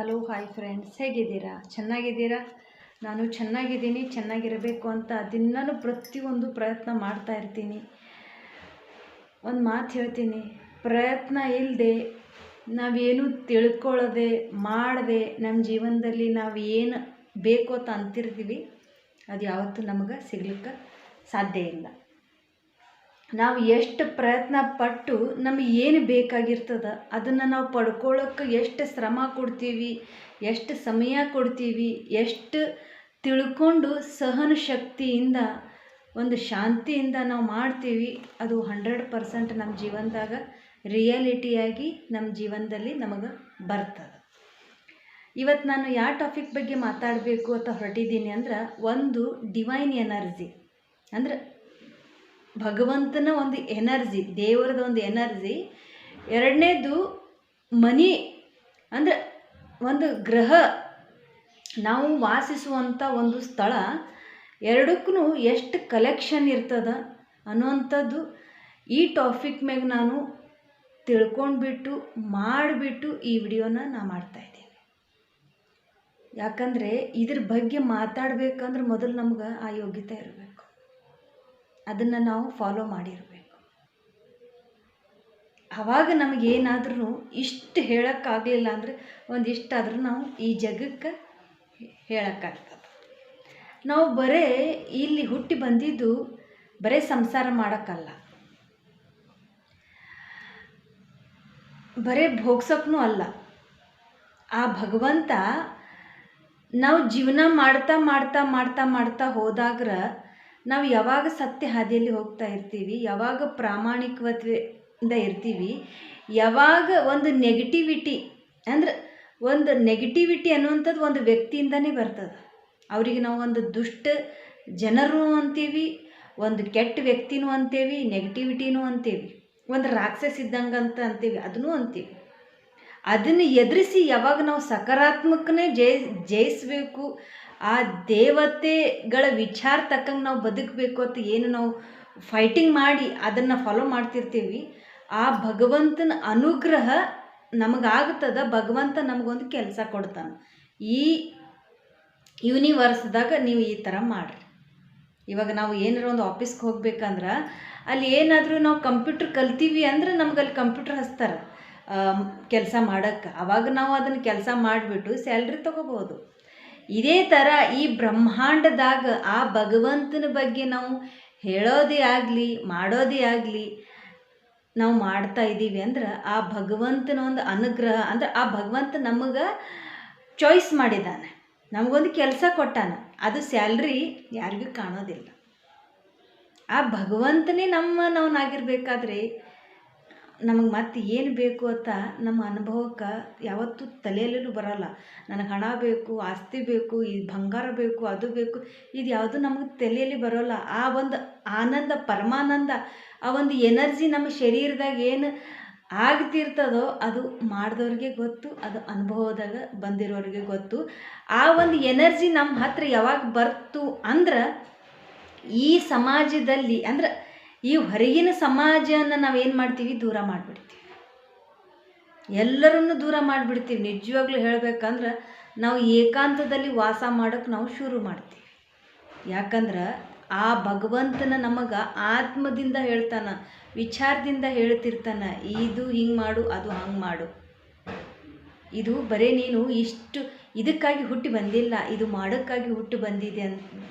Hello, hi friends. ಹೇಗಿದ್ದೀರಾ? ಚೆನ್ನಾಗಿದ್ದೀರಾ? ನಾನು ಚೆನ್ನಾಗಿದ್ದೀನಿ, ಚೆನ್ನಾಗಿರಬೇಕು ಅಂತ ದಿನನೂ ಪ್ರತಿಯೊಂದು ಪ್ರಯತ್ನ ಮಾಡ್ತಾ ಇರ್ತೀನಿ. ಒಂದು ಮಾತು ಹೇಳ್ತೀನಿ. ಪ್ರಯತ್ನ ಇಲ್ಲದೆ ನಾವೇನು ತಿಳ್ಕೊಳ್ಳದೆ, ಮಾಡದೆ ನಮ್ಮ ಜೀವನದಲ್ಲಿ ನಾವು ಏನು ಬೇಕು ಅಂತ ಅಂತಿರ್ತೀವಿ ಅದು ಯಾವತ್ತೂ ನಮಗೆ ಸಿಗ್ಲಿಕ್ಕೆ ಸಾಧ್ಯ ಇಲ್ಲ. ನಾವು ಎಷ್ಟು ಪ್ರಯತ್ನ ಪಟ್ಟು ನಮಗೆ ಏನು ಬೇಕಾಗಿರ್ತದ, ಅದನ್ನು ನಾವು ಪಡ್ಕೊಳ್ಳೋಕೆ ಎಷ್ಟು ಶ್ರಮ ಕೊಡ್ತೀವಿ, ಎಷ್ಟು ಸಮಯ ಕೊಡ್ತೀವಿ, ಎಷ್ಟು ತಿಳ್ಕೊಂಡು ಸಹನ ಶಕ್ತಿಯಿಂದ ಒಂದು ಶಾಂತಿಯಿಂದ ನಾವು ಮಾಡ್ತೀವಿ, ಅದು ಹಂಡ್ರೆಡ್ ಪರ್ಸೆಂಟ್ ನಮ್ಮ ಜೀವನದಾಗ ರಿಯಾಲಿಟಿಯಾಗಿ ನಮ್ಮ ಜೀವನದಲ್ಲಿ ನಮಗೆ ಬರ್ತದೆ. ಇವತ್ತು ನಾನು ಯಾವ ಟಾಪಿಕ್ ಬಗ್ಗೆ ಮಾತಾಡಬೇಕು ಅಂತ ಹೊರಟಿದ್ದೀನಿ ಅಂದ್ರೆ, ಒಂದು ಡಿವೈನ್ ಎನರ್ಜಿ ಅಂದ್ರೆ ಭಗವಂತನ ಒಂದು ಎನರ್ಜಿ, ದೇವರದ ಒಂದು ಎನರ್ಜಿ. ಎರಡನೇದು ಮನಿ, ಅಂದರೆ ಒಂದು ಗ್ರಹ. ನಾವು ವಾಸಿಸುವಂಥ ಒಂದು ಸ್ಥಳ ಎರಡಕ್ಕೂ ಎಷ್ಟು ಕಲೆಕ್ಷನ್ ಇರ್ತದ ಅನ್ನುವಂಥದ್ದು ಈ ಟಾಪಿಕ್ ಮ್ಯಾಗ ನಾನು ತಿಳ್ಕೊಂಡ್ಬಿಟ್ಟು, ಮಾಡಿಬಿಟ್ಟು ಈ ವಿಡಿಯೋನ ನಾ ಮಾಡ್ತಾಯಿದ್ದೀನಿ ಯಾಕಂದರೆ ಇದ್ರ ಬಗ್ಗೆ ಮಾತಾಡಬೇಕಂದ್ರೆ ಮೊದಲು ನಮ್ಗೆ ಆ ಯೋಗ್ಯತೆ ಇರಬೇಕು. ಅದನ್ನು ನಾವು ಫಾಲೋ ಮಾಡಿರಬೇಕು. ಆವಾಗ ನಮಗೇನಾದ್ರೂ ಇಷ್ಟು ಹೇಳೋಕ್ಕಾಗಲಿಲ್ಲ ಅಂದರೆ ಒಂದಿಷ್ಟಾದರೂ ನಾವು ಈ ಜಗಕ್ಕೆ ಹೇಳೋಕ್ಕಾಗ್ತದೆ. ನಾವು ಬರೀ ಇಲ್ಲಿ ಹುಟ್ಟಿ ಬಂದಿದ್ದು ಬರೇ ಸಂಸಾರ ಮಾಡೋಕ್ಕಲ್ಲ. ಬರೇ ಭೋಗ್ಸೋಕ್ಕೂ ಅಲ್ಲ. ಆ ಭಗವಂತ ನಾವು ಜೀವನ ಮಾಡ್ತಾ ಮಾಡ್ತಾ ಮಾಡ್ತಾ ಮಾಡ್ತಾ ಹೋದಾಗ್ರ ನಾವು ಯಾವಾಗ ಸತ್ಯ ಹಾದಿಯಲ್ಲಿ ಹೋಗ್ತಾ ಇರ್ತೀವಿ, ಯಾವಾಗ ಪ್ರಾಮಾಣಿಕವತ್ವೆಯಿಂದ ಇರ್ತೀವಿ, ಯಾವಾಗ ಒಂದು ನೆಗೆಟಿವಿಟಿ ಅಂದ್ರೆ ಒಂದು ನೆಗೆಟಿವಿಟಿ ಅನ್ನುವಂಥದ್ದು ಒಂದು ವ್ಯಕ್ತಿಯಿಂದನೇ ಬರ್ತದೆ. ಅವರಿಗೆ ನಾವು ಒಂದು ದುಷ್ಟ ಜನರು ಅಂತೀವಿ, ಒಂದು ಕೆಟ್ಟ ವ್ಯಕ್ತಿನೂ ಅಂತೀವಿ ನೆಗೆಟಿವಿಟಿನೂ ಅಂತೀವಿ. ಒಂದು ರಾಕ್ಷಸ ಇದ್ದಂಗೆ ಅಂತ ಅಂತೀವಿ, ಅದನ್ನೂ ಅಂತೀವಿ. ಅದನ್ನು ಎದುರಿಸಿ ಯಾವಾಗ ನಾವು ಸಕಾರಾತ್ಮಕನೇ ಜಯ ಜಯಿಸಬೇಕು ಆ ದೇವತೆಗಳ ವಿಚಾರ ತಕ್ಕಂಗೆ ನಾವು ಬದುಕಬೇಕು ಅಂತ ಏನು ನಾವು ಫೈಟಿಂಗ್ ಮಾಡಿ ಅದನ್ನು ಫಾಲೋ ಮಾಡ್ತಿರ್ತೀವಿ, ಆ ಭಗವಂತನ ಅನುಗ್ರಹ ನಮಗಾಗ್ತದ ಭಗವಂತ ನಮಗೊಂದು ಕೆಲಸ ಕೊಡ್ತಾನೆ. ಈ ಯೂನಿವರ್ಸ್ದಾಗ ನೀವು ಈ ಥರ ಮಾಡಿರಿ. ಇವಾಗ ನಾವು ಏನಾರ ಒಂದು ಆಫೀಸ್ಗೆ ಹೋಗ್ಬೇಕಂದ್ರೆ, ಅಲ್ಲಿ ಏನಾದರೂ ನಾವು ಕಂಪ್ಯೂಟ್ರ್ ಕಲ್ತೀವಿ ಅಂದ್ರೆ ನಮ್ಗೆ ಅಲ್ಲಿ ಕಂಪ್ಯೂಟ್ರ್ ಹಚ್ತಾರೆ ಕೆಲಸ ಮಾಡೋಕ್ಕೆ ಅವಾಗ ನಾವು ಅದನ್ನು ಕೆಲಸ ಮಾಡಿಬಿಟ್ಟು ಸ್ಯಾಲ್ರಿ ತೊಗೋಬೋದು ಇದೇ ಥರ ಈ ಬ್ರಹ್ಮಾಂಡದಾಗ ಆ ಭಗವಂತನ ಬಗ್ಗೆ ನಾವು ಹೇಳೋದೇ ಆಗಲಿ, ಮಾಡೋದೇ ಆಗಲಿ, ನಾವು ಮಾಡ್ತಾ ಇದ್ದೀವಿ ಅಂದ್ರೆ ಆ ಭಗವಂತನ ಒಂದು ಅನುಗ್ರಹ, ಅಂದ್ರೆ ಆ ಭಗವಂತ ನಮಗೆ ಚಾಯ್ಸ್ ಮಾಡಿದ್ದಾನೆ. ನಮಗೊಂದು ಕೆಲಸ ಕೊಟ್ಟಾನ. ಅದು ಸ್ಯಾಲ್ರಿ ಯಾರಿಗೂ ಕಾಣೋದಿಲ್ಲ. ಆ ಭಗವಂತನೇ ನಮ್ಮ ನಾವಾಗಿರ್ಬೇಕಾದ್ರೆ ನಮಗೆ ಮತ್ತೆ ಏನು ಬೇಕು ಅಂತ ನಮ್ಮ ಅನುಭವಕ್ಕೆ ಯಾವತ್ತೂ ತಲೆಯಲ್ಲೂ ಬರೋಲ್ಲ. ನನಗೆ ಹಣ ಬೇಕು, ಆಸ್ತಿ ಬೇಕು, ಈ ಬಂಗಾರ ಬೇಕು, ಅದು ಬೇಕು, ಇದು ಯಾವುದು ನಮಗೆ ತಲೆಯಲ್ಲಿ ಬರೋಲ್ಲ. ಆ ಒಂದು ಆನಂದ, ಪರಮಾನಂದ, ಆ ಒಂದು ಎನರ್ಜಿ ನಮ್ಮ ಶರೀರದಾಗ ಏನು ಆಗ್ತಿರ್ತದೋ ಅದು ಮಾಡಿದವ್ರಿಗೆ ಗೊತ್ತು, ಅದು ಅನುಭವದಾಗ ಬಂದಿರೋರಿಗೆ ಗೊತ್ತು. ಆ ಒಂದು ಎನರ್ಜಿ ನಮ್ಮ ಹತ್ರ ಯಾವಾಗ ಬರ್ತು ಅಂದ್ರೆ ಈ ಸಮಾಜದಲ್ಲಿ ಅಂದ್ರೆ ಈ ಹೊರಗಿನ ಸಮಾಜನ ನಾವೇನು ಮಾಡ್ತೀವಿ? ದೂರ ಮಾಡಿಬಿಡ್ತೀವಿ. ಎಲ್ಲರನ್ನು ದೂರ ಮಾಡಿಬಿಡ್ತೀವಿ. ನಿಜವಾಗ್ಲೂ ಹೇಳಬೇಕಂದ್ರೆ ನಾವು ಏಕಾಂತದಲ್ಲಿ ವಾಸ ಮಾಡೋಕ್ಕೆ ನಾವು ಶುರು ಮಾಡ್ತೀವಿ. ಯಾಕಂದ್ರೆ ಆ ಭಗವಂತನ ನಮಗೆ ಆತ್ಮದಿಂದ ಹೇಳ್ತಾನ, ವಿಚಾರದಿಂದ ಹೇಳ್ತಿರ್ತಾನ, ಇದು ಹಿಂಗೆ ಮಾಡು, ಅದು ಹಂಗೆ ಮಾಡು. ಇದು ಬರೀ ನೀನು ಇಷ್ಟು ಇದಕ್ಕಾಗಿ ಹುಟ್ಟಿ ಬಂದಿಲ್ಲ, ಇದು ಮಾಡೋಕ್ಕಾಗಿ ಹುಟ್ಟು ಬಂದಿದೆ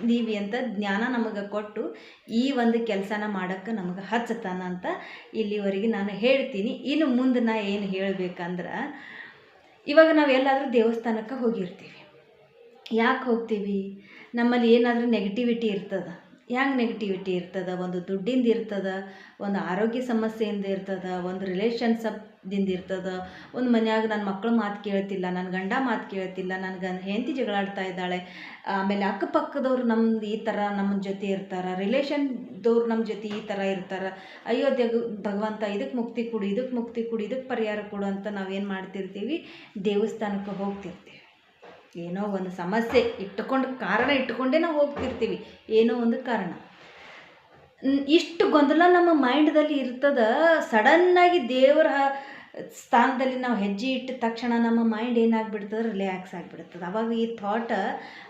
ನೀವಿ ಅಂತ ಜ್ಞಾನ ನಮಗೆ ಕೊಟ್ಟು ಈ ಒಂದು ಕೆಲಸನ ಮಾಡೋಕ್ಕೆ ನಮಗೆ ಹಚ್ಚತಾನ ಅಂತ ಇಲ್ಲಿವರೆಗೆ ನಾನು ಹೇಳ್ತೀನಿ. ಇನ್ನು ಮುಂದೆ ನಾ ಏನು ಹೇಳಬೇಕಂದ್ರೆ, ಇವಾಗ ನಾವು ಎಲ್ಲಾದರೂ ದೇವಸ್ಥಾನಕ್ಕೆ ಹೋಗಿರ್ತೀವಿ. ಯಾಕೆ ಹೋಗ್ತೀವಿ? ನಮ್ಮಲ್ಲಿ ಏನಾದರೂ ನೆಗೆಟಿವಿಟಿ ಇರ್ತದೆ. ಹ್ಯಾಂಗೆ ನೆಗೆಟಿವಿಟಿ ಇರ್ತದೆ? ಒಂದು ದುಡ್ಡಿಂದ ಇರ್ತದೆ? ಒಂದು ಆರೋಗ್ಯ ಸಮಸ್ಯೆಯಿಂದ ಇರ್ತದೆ? ಒಂದು ರಿಲೇಷನ್ಸಪ್ದಿಂದ ಇರ್ತದೆ? ಒಂದು ಮನ್ಯಾಗ ನನ್ನ ಮಕ್ಕಳು ಮಾತು ಕೇಳ್ತಿಲ್ಲ ನನ್ನ ಗಂಡ ಮಾತು ಕೇಳ್ತಿಲ್ಲ ನನ್ನ ಗನ್ ಹೆಂಡತಿ ಜಗಳಾಡ್ತಾ ಇದ್ದಾಳೆ. ಆಮೇಲೆ ಅಕ್ಕಪಕ್ಕದವ್ರು ನಮ್ದು ಈ ಥರ ನಮ್ಮ ಜೊತೆ ಇರ್ತಾರೆ ರಿಲೇಷನ್ದವ್ರು ನಮ್ಮ ಜೊತೆ ಈ ಥರ ಇರ್ತಾರೆ. ಅಯ್ಯೋ, ದೇವ್, ಭಗವಂತ ಇದಕ್ಕೆ ಮುಕ್ತಿ ಕೊಡು ಇದಕ್ಕೆ ಮುಕ್ತಿ ಕೊಡು ಇದಕ್ಕೆ ಪರಿಹಾರ ಕೊಡು ಅಂತ ನಾವೇನು ಮಾಡ್ತಿರ್ತೀವಿ? ದೇವಸ್ಥಾನಕ್ಕೆ ಹೋಗ್ತಿರ್ತೀವಿ. ಏನೋ ಒಂದು ಸಮಸ್ಯೆ ಇಟ್ಟುಕೊಂಡು, ಕಾರಣ ಇಟ್ಟುಕೊಂಡೇ ನಾವು ಹೋಗ್ತಿರ್ತೀವಿ. ಏನೋ ಒಂದು ಕಾರಣ. ಇಷ್ಟು ಗೊಂದಲ ನಮ್ಮ ಮೈಂಡ್ದಲ್ಲಿ ಇರ್ತದ, ಸಡನ್ನಾಗಿ ದೇವರ ಸ್ಥಾನದಲ್ಲಿ ನಾವು ಹೆಜ್ಜೆ ಇಟ್ಟ ತಕ್ಷಣ ನಮ್ಮ ಮೈಂಡ್ ಏನಾಗ್ಬಿಡ್ತದೆ, ರಿಲ್ಯಾಕ್ಸ್ ಆಗಿಬಿಡ್ತದೆ. ಅವಾಗ ಈ ಥಾಟ್,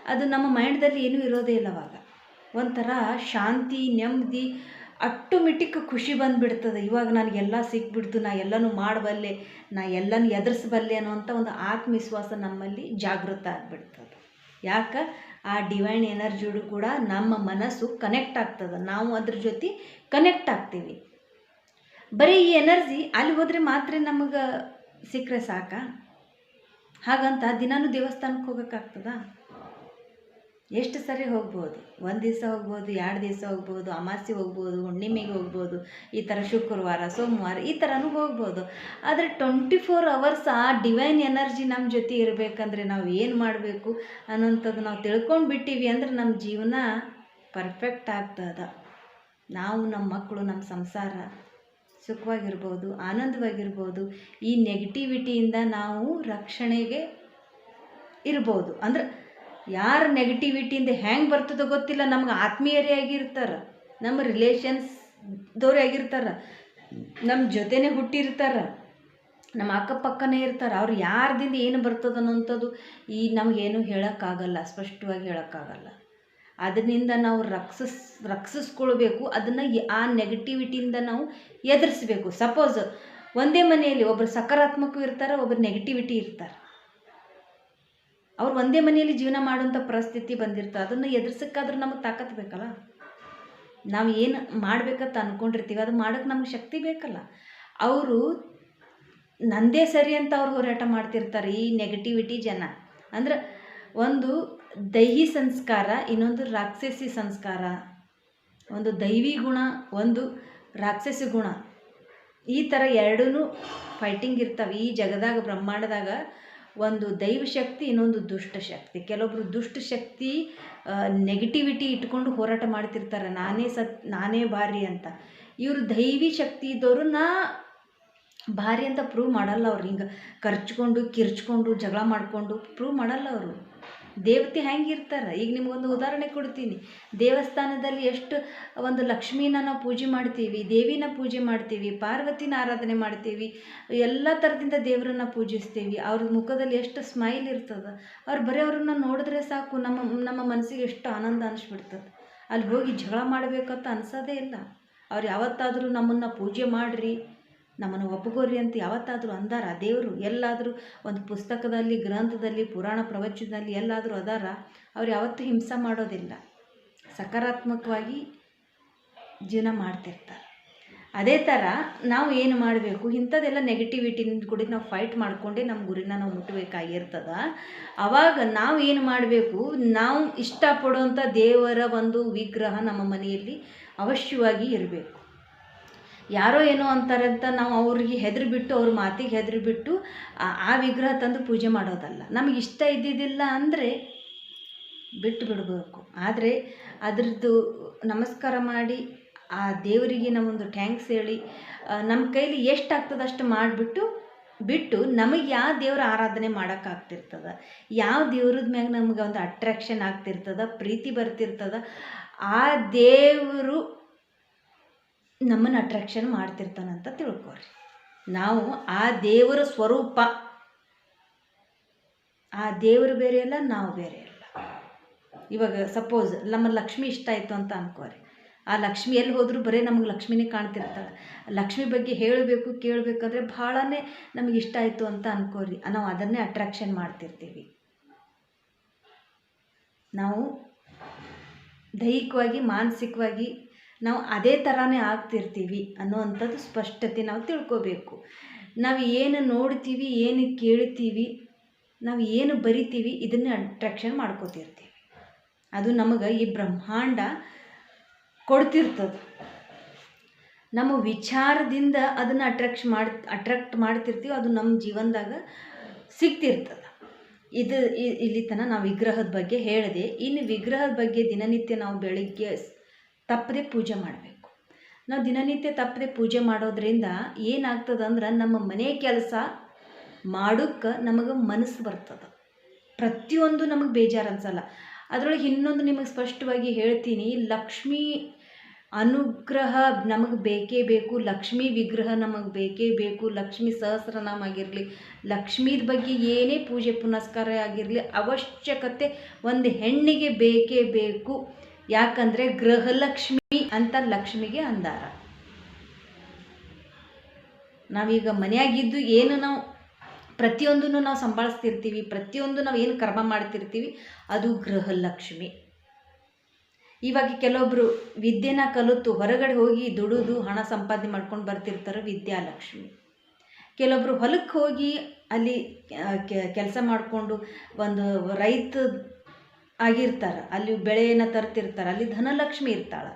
ಅದು ನಮ್ಮ ಮೈಂಡ್ದಲ್ಲಿ ಏನೂ ಇರೋದೇ ಇಲ್ಲ ಅವಾಗ. ಒಂಥರ ಶಾಂತಿ, ನೆಮ್ಮದಿ ಆಟೋಮೆಟಿಕ್ ಖುಷಿ ಬಂದುಬಿಡ್ತದೆ. ಇವಾಗ ನನಗೆಲ್ಲ ಸಿಕ್ಬಿಡ್ತು, ನಾ ಎಲ್ಲನೂ ಮಾಡಬಲ್ಲೆ, ನಾ ಎಲ್ಲನೂ ಎದುರಿಸಬಲ್ಲೆ ಅನ್ನುವಂಥ ಒಂದು ಆತ್ಮವಿಶ್ವಾಸ ನಮ್ಮಲ್ಲಿ ಜಾಗೃತ ಆಗ್ಬಿಡ್ತದೆ. ಯಾಕೆ? ಆ ಡಿವೈನ್ ಎನರ್ಜಿಯೂ ಕೂಡ ನಮ್ಮ ಮನಸ್ಸು ಕನೆಕ್ಟ್ ಆಗ್ತದೆ. ನಾವು ಅದ್ರ ಜೊತೆ ಕನೆಕ್ಟ್ ಆಗ್ತೀವಿ. ಬರೀ ಈ ಎನರ್ಜಿ ಅಲ್ಲಿ ಹೋದರೆ ಮಾತ್ರ ನಮಗೆ ಸಿಕ್ಕರೆ ಸಾಕ? ಹಾಗಂತ ದಿನಾನೂ ದೇವಸ್ಥಾನಕ್ಕೆ ಹೋಗೋಕ್ಕಾಗ್ತದಾ? ಎಷ್ಟು ಸರಿ ಹೋಗ್ಬೋದು? ಒಂದು ದಿವಸ ಹೋಗ್ಬೋದು, ಎರಡು ದಿವಸ ಹೋಗ್ಬೋದು ಅಮಾಸೆ ಹೋಗ್ಬೋದು, ಹುಣ್ಣಿಮೆಗೆ ಹೋಗ್ಬೋದು, ಈ ಥರ ಶುಕ್ರವಾರ, ಸೋಮವಾರ, ಈ ಥರನೂ ಹೋಗ್ಬೋದು. ಆದರೆ ಟ್ವೆಂಟಿ ಫೋರ್ ಅವರ್ಸ್ ಆ ಡಿವೈನ್ ಎನರ್ಜಿ ನಮ್ಮ ಜೊತೆ ಇರಬೇಕಂದ್ರೆ ನಾವು ಏನು ಮಾಡಬೇಕು ಅನ್ನೋಂಥದ್ದು ನಾವು ತಿಳ್ಕೊಂಡು ಬಿಟ್ಟಿವಿ ಅಂದ್ರೆ ನಮ್ಮ ಜೀವನ ಪರ್ಫೆಕ್ಟ್ ಆಗ್ತದ. ನಾವು ನಮ್ಮ ಮಕ್ಕಳು ನಮ್ಮ ಸಂಸಾರ ಸುಖವಾಗಿರ್ಬೋದು, ಆನಂದವಾಗಿರ್ಬೋದು, ಈ ನೆಗೆಟಿವಿಟಿಯಿಂದ ನಾವು ರಕ್ಷಣೆಗೆ ಇರ್ಬೋದು. ಅಂದ್ರೆ ಯಾರು ನೆಗೆಟಿವಿಟಿಯಿಂದ ಹೆಂಗೆ ಬರ್ತದೋ ಗೊತ್ತಿಲ್ಲ. ನಮ್ಗೆ ಆತ್ಮೀಯರೇ ಆಗಿರ್ತಾರೆ. ನಮ್ಮ ರಿಲೇಷನ್ಸ್ದವ್ರೇ ಆಗಿರ್ತಾರೆ. ನಮ್ಮ ಜೊತೆನೇ ಹುಟ್ಟಿರ್ತಾರೆ. ನಮ್ಮ ಅಕ್ಕಪಕ್ಕನೇ ಇರ್ತಾರೆ. ಅವ್ರು ಯಾರ್ದಿಂದ ಏನು ಬರ್ತದೆ ಅನ್ನೋಂಥದ್ದು ಈ ನಮಗೇನು ಹೇಳೋಕ್ಕಾಗಲ್ಲ. ಸ್ಪಷ್ಟವಾಗಿ ಹೇಳೋಕ್ಕಾಗಲ್ಲ. ಅದರಿಂದ ನಾವು ರಕ್ಷಿಸ್, ರಕ್ಷಿಸ್ಕೊಳ್ಬೇಕು. ಅದನ್ನು ಆ ನೆಗೆಟಿವಿಟಿಯಿಂದ ನಾವು ಎದುರಿಸ್ಬೇಕು. ಸಪೋಸ್ ಒಂದೇ ಮನೆಯಲ್ಲಿ ಒಬ್ಬರು ಸಕಾರಾತ್ಮಕ ಇರ್ತಾರೆ ಒಬ್ಬರು ನೆಗೆಟಿವಿಟಿ ಇರ್ತಾರೆ. ಅವ್ರು ಒಂದೇ ಮನೆಯಲ್ಲಿ ಜೀವನ ಮಾಡುವಂಥ ಪರಿಸ್ಥಿತಿ ಬಂದಿರ್ತದೆ ಅದನ್ನು ಎದುರ್ಸಕ್ಕಾದ್ರೂ ನಮಗೆ ತಾಕತ್ತು ಬೇಕಲ್ಲ? ನಾವು ಏನು ಮಾಡ್ಬೇಕಂತ ಅಂದ್ಕೊಂಡಿರ್ತೀವಿ ಅದು ಮಾಡೋಕ್ಕೆ ನಮ್ಗೆ ಶಕ್ತಿ ಬೇಕಲ್ಲ. ಅವರು ನಂದೇ ಸರಿ ಅಂತ ಅವ್ರು ಹೋರಾಟ ಮಾಡ್ತಿರ್ತಾರೆ ಈ ನೆಗೆಟಿವಿಟಿ ಜನ. ಅಂದ್ರೆ ಒಂದು ದೈಹಿ ಸಂಸ್ಕಾರ, ಇನ್ನೊಂದು ರಾಕ್ಷಸಿ ಸಂಸ್ಕಾರ. ಒಂದು ದೈವಿ ಗುಣ, ಒಂದು ರಾಕ್ಷಸಿ ಗುಣ. ಈ ಥರ ಎರಡೂ ಫೈಟಿಂಗ್ ಇರ್ತವೆ. ಈ ಜಗದಾಗ, ಬ್ರಹ್ಮಾಂಡದಾಗ ಒಂದು ದೈವ ಶಕ್ತಿ, ಇನ್ನೊಂದು ದುಷ್ಟ ಶಕ್ತಿ. ಕೆಲವೊಬ್ಬರು ದುಷ್ಟ ಶಕ್ತಿ ನೆಗೆಟಿವಿಟಿ ಇಟ್ಕೊಂಡು ಹೋರಾಟ ಮಾಡ್ತಿರ್ತಾರೆ. ನಾನೇ ಸತ್, ನಾನೇ ಭಾರಿ ಅಂತ. ಇವರು ದೈವಿ ಶಕ್ತಿ ಇದ್ದವರು ನಾ ಭಾರಿ ಅಂತ ಪ್ರೂವ್ ಮಾಡಲ್ಲ ಅವ್ರು. ಹಿಂಗೆ ಖರ್ಚ್ಕೊಂಡು ಕಿರ್ಚ್ಕೊಂಡು, ಜಗಳ ಮಾಡಿಕೊಂಡು ಪ್ರೂವ್ ಮಾಡಲ್ಲ ಅವರು. ದೇವತೆ ಹೆಂಗಿರ್ತಾರೆ? ಈಗ ನಿಮಗೊಂದು ಉದಾಹರಣೆ ಕೊಡ್ತೀನಿ. ದೇವಸ್ಥಾನದಲ್ಲಿ ಎಷ್ಟು, ಒಂದು ಲಕ್ಷ್ಮೀನ ನಾವು ಪೂಜೆ ಮಾಡ್ತೀವಿ, ದೇವಿನ ಪೂಜೆ ಮಾಡ್ತೀವಿ, ಪಾರ್ವತಿನ ಆರಾಧನೆ ಮಾಡ್ತೀವಿ, ಎಲ್ಲ ಥರದಿಂದ ದೇವರನ್ನ ಪೂಜಿಸ್ತೀವಿ. ಅವ್ರ ಮುಖದಲ್ಲಿ ಎಷ್ಟು ಸ್ಮೈಲ್ ಇರ್ತದೆ. ಅವ್ರು ಬರೀ ಅವ್ರನ್ನ ನೋಡಿದ್ರೆ ಸಾಕು, ನಮ್ಮ ನಮ್ಮ ಮನಸ್ಸಿಗೆ ಎಷ್ಟು ಆನಂದ ಅನಿಸ್ಬಿಡ್ತದೆ. ಅಲ್ಲಿ ಹೋಗಿ ಜಗಳ ಮಾಡಬೇಕಂತ ಅನ್ಸೋದೇ ಇಲ್ಲ. ಅವ್ರು ಯಾವತ್ತಾದರೂ ನಮ್ಮನ್ನು ಪೂಜೆ ಮಾಡಿರಿ ನಮ್ಮನ್ನು ಒಪ್ಪಗೋರಿ ಅಂತ ಯಾವತ್ತಾದರೂ ಅಂದಾರ. ದೇವರು ಎಲ್ಲಾದರೂ ಒಂದು ಪುಸ್ತಕದಲ್ಲಿ, ಗ್ರಂಥದಲ್ಲಿ, ಪುರಾಣ ಪ್ರವಚನದಲ್ಲಿ ಎಲ್ಲಾದರೂ ಅದಾರ. ಅವ್ರು ಯಾವತ್ತೂ ಹಿಂಸೆ ಮಾಡೋದಿಲ್ಲ. ಸಕಾರಾತ್ಮಕವಾಗಿ ಜೀವನ ಮಾಡ್ತಿರ್ತಾರೆ. ಅದೇ ಥರ ನಾವು ಏನು ಮಾಡಬೇಕು? ಇಂಥದ್ದೆಲ್ಲ ನೆಗೆಟಿವಿಟಿನ ಕೂಡ ನಾವು ಫೈಟ್ ಮಾಡಿಕೊಂಡೇ ನಮ್ಮ ಗುರಿನ ನಾವು ಮುಟ್ಟಬೇಕಾಗಿರ್ತದ ಆವಾಗ ನಾವು ಏನು ಮಾಡಬೇಕು? ನಾವು ಇಷ್ಟಪಡುವಂಥ ದೇವರ ಒಂದು ವಿಗ್ರಹ ನಮ್ಮ ಮನೆಯಲ್ಲಿ ಅವಶ್ಯವಾಗಿ ಇರಬೇಕು. ಯಾರೋ ಏನೋ ಅಂತಾರೆ ಅಂತ ನಾವು ಅವ್ರಿಗೆ ಹೆದ್ರು ಬಿಟ್ಟು ಅವ್ರ ಮಾತಿಗೆ ಹೆದ್ರು ಬಿಟ್ಟು ಆ ವಿಗ್ರಹ ತಂದು ಪೂಜೆ ಮಾಡೋದಲ್ಲ. ನಮಗೆ ಇಷ್ಟ ಇದ್ದಿದ್ದಿಲ್ಲ ಅಂದರೆ ಬಿಟ್ಟು ಬಿಡಬೇಕು. ಆದರೆ ಅದರದ್ದು ನಮಸ್ಕಾರ ಮಾಡಿ, ಆ ದೇವರಿಗೆ ನಾವೊಂದು ಥ್ಯಾಂಕ್ಸ್ ಹೇಳಿ ನಮ್ಮ ಕೈಲಿ ಎಷ್ಟು ಆಗ್ತದೆ ಅಷ್ಟು ಮಾಡಿಬಿಟ್ಟು, ಬಿಟ್ಟು ನಮಗೆ ಯಾವ ದೇವ್ರ ಆರಾಧನೆ ಮಾಡೋಕ್ಕಾಗ್ತಿರ್ತದೆ ಯಾವ ದೇವ್ರದ ಮ್ಯಾಗ ನಮ್ಗೆ ಒಂದು ಅಟ್ರಾಕ್ಷನ್ ಆಗ್ತಿರ್ತದ? ಪ್ರೀತಿ ಬರ್ತಿರ್ತದೆ? ಆ ದೇವರು ನಮ್ಮನ್ನು ಅಟ್ರಾಕ್ಷನ್ ಮಾಡ್ತಿರ್ತಾನಂತ ತಿಳ್ಕೊರಿ ನಾವು ಆ ದೇವರ ಸ್ವರೂಪ. ಆ ದೇವರು ಬೇರೆ ಅಲ್ಲ, ನಾವು ಬೇರೆ ಅಲ್ಲ. ಇವಾಗ ಸಪೋಸ್ ನಮ್ಮ ಲಕ್ಷ್ಮಿ ಇಷ್ಟ ಆಯಿತು ಅಂತ ಅನ್ಕೋರಿ. ಆ ಲಕ್ಷ್ಮಿ ಎಲ್ಲಿ ಹೋದರೂ ಬರೀ ನಮಗೆ ಲಕ್ಷ್ಮಿನೇ ಕಾಣ್ತಿರ್ತಾಳೆ. ಲಕ್ಷ್ಮಿ ಬಗ್ಗೆ ಹೇಳಬೇಕು, ಕೇಳಬೇಕಂದ್ರೆ ಭಾಳನೇ ನಮಗೆ ಇಷ್ಟ ಆಯಿತು ಅಂತ ಅನ್ಕೋರಿ. ನಾವು ಅದನ್ನೇ ಅಟ್ರಾಕ್ಷನ್ ಮಾಡ್ತಿರ್ತೀವಿ. ನಾವು ದೈಹಿಕವಾಗಿ, ಮಾನಸಿಕವಾಗಿ ನಾವು ಅದೇ ಥರನೇ ಆಗ್ತಿರ್ತೀವಿ ಅನ್ನೋವಂಥದ್ದು ಸ್ಪಷ್ಟತೆ ನಾವು ತಿಳ್ಕೊಬೇಕು. ನಾವು ಏನು ನೋಡ್ತೀವಿ, ಏನು ಕೇಳ್ತೀವಿ, ನಾವು ಏನು ಬರಿತೀವಿ ಇದನ್ನೇ ಅಟ್ರಾಕ್ಷನ್ ಮಾಡ್ಕೋತಿರ್ತೀವಿ. ಅದು ನಮಗೆ ಈ ಬ್ರಹ್ಮಾಂಡ ಕೊಡ್ತಿರ್ತದೆ. ನಮ್ಮ ವಿಚಾರದಿಂದ ಅದನ್ನು ಅಟ್ರ್ಯಾಕ್ಷ್ ಮಾಡಿ, ಅಟ್ರಾಕ್ಟ್ ಮಾಡ್ತಿರ್ತೀವಿ, ಅದು ನಮ್ಮ ಜೀವನದಾಗ ಸಿಗ್ತಿರ್ತದೆ. ಇದು ಇಲ್ಲಿ ತನಕ ನಾವು ವಿಗ್ರಹದ ಬಗ್ಗೆ ಹೇಳಿದೆ, ಇನ್ನು ವಿಗ್ರಹದ ಬಗ್ಗೆ ದಿನನಿತ್ಯ ನಾವು ಬೆಳಿಗ್ಗೆ ತಪ್ಪದೆ ಪೂಜೆ ಮಾಡಬೇಕು. ನಾವು ದಿನನಿತ್ಯ ತಪ್ಪದೆ ಪೂಜೆ ಮಾಡೋದ್ರಿಂದ ಏನಾಗ್ತದೆ ಅಂದ್ರೆ ನಮ್ಮ ಮನೆ ಕೆಲಸ ಮಾಡೋಕ್ಕೆ ನಮಗೆ ಮನಸ್ಸು ಬರ್ತದೆ. ಪ್ರತಿಯೊಂದು ನಮಗೆ ಬೇಜಾರು ಅನ್ಸಲ್ಲ. ಅದರೊಳಗೆ ಇನ್ನೊಂದು ನಿಮಗೆ ಸ್ಪಷ್ಟವಾಗಿ ಹೇಳ್ತೀನಿ, ಲಕ್ಷ್ಮೀ ಅನುಗ್ರಹ ನಮಗೆ ಬೇಕೇ ಬೇಕು, ಲಕ್ಷ್ಮೀ ವಿಗ್ರಹ ನಮಗೆ ಬೇಕೇ ಬೇಕು, ಲಕ್ಷ್ಮೀ ಸಹಸ್ರನಾಮ ಆಗಿರಲಿ, ಲಕ್ಷ್ಮೀದ ಬಗ್ಗೆ ಏನೇ ಪೂಜೆ ಪುನಸ್ಕಾರ ಆಗಿರಲಿ, ಅವಶ್ಯಕತೆ ಒಂದು ಹೆಣ್ಣಿಗೆ ಬೇಕೇ ಬೇಕು. ಯಾಕಂದರೆ ಗೃಹಲಕ್ಷ್ಮಿ ಅಂತ ಲಕ್ಷ್ಮಿಗೆ ಅಂದಾರ. ನಾವೀಗ ಮನೆಯಾಗಿದ್ದು ಏನು ನಾವು ಪ್ರತಿಯೊಂದನ್ನು ನಾವು ಸಂಭಾಳಿಸ್ತಿರ್ತೀವಿ, ಪ್ರತಿಯೊಂದು ನಾವು ಏನು ಕರ್ಮ ಮಾಡ್ತಿರ್ತೀವಿ, ಅದು ಗೃಹಲಕ್ಷ್ಮಿ. ಇವಾಗ ಕೆಲವೊಬ್ಬರು ವಿದ್ಯೆನ ಕಲಿತು ಹೊರಗಡೆ ಹೋಗಿ ದುಡಿದು, ಹಣ ಸಂಪಾದನೆ ಮಾಡ್ಕೊಂಡು ಬರ್ತಿರ್ತಾರೆ ವಿದ್ಯಾಲಕ್ಷ್ಮಿ. ಕೆಲವೊಬ್ಬರು ಹೊಲಕ್ಕೆ ಹೋಗಿ ಅಲ್ಲಿ ಕೆಲಸ ಮಾಡಿಕೊಂಡು ಒಂದು ರೈತ ಆಗಿರ್ತಾರೆ. ಅಲ್ಲಿ ಬೆಳೆಯನ್ನು ತರ್ತಿರ್ತಾರೆ. ಅಲ್ಲಿ ಧನಲಕ್ಷ್ಮಿ ಇರ್ತಾಳೆ.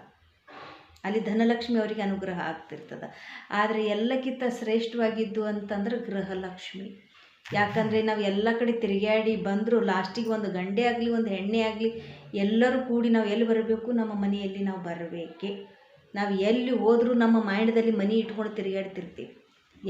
ಅಲ್ಲಿ ಧನಲಕ್ಷ್ಮಿ ಅವರಿಗೆ ಅನುಗ್ರಹ ಆಗ್ತಿರ್ತದೆ. ಆದರೆ ಎಲ್ಲಕ್ಕಿಂತ ಶ್ರೇಷ್ಠವಾಗಿದ್ದು ಅಂತಂದ್ರೆ ಗೃಹಲಕ್ಷ್ಮಿ. ಯಾಕಂದರೆ ನಾವು ಎಲ್ಲ ಕಡೆ ತಿರುಗಾಡಿ ಬಂದರೂ ಲಾಸ್ಟಿಗೆ ಒಂದು ಗಂಡೆ ಆಗಲಿ, ಒಂದು ಹೆಣ್ಣೆ ಆಗಲಿ, ಎಲ್ಲರೂ ಕೂಡಿ ನಾವು ಎಲ್ಲಿ ಬರಬೇಕು? ನಮ್ಮ ಮನೆಯಲ್ಲಿ ನಾವು ಬರಬೇಕೆ. ನಾವು ಎಲ್ಲಿ ಹೋದರೂ ನಮ್ಮ ಮೈಂಡ್ದಲ್ಲಿ ಮನೆ ಇಟ್ಕೊಂಡು ತಿರುಗಾಡ್ತಿರ್ತೀವಿ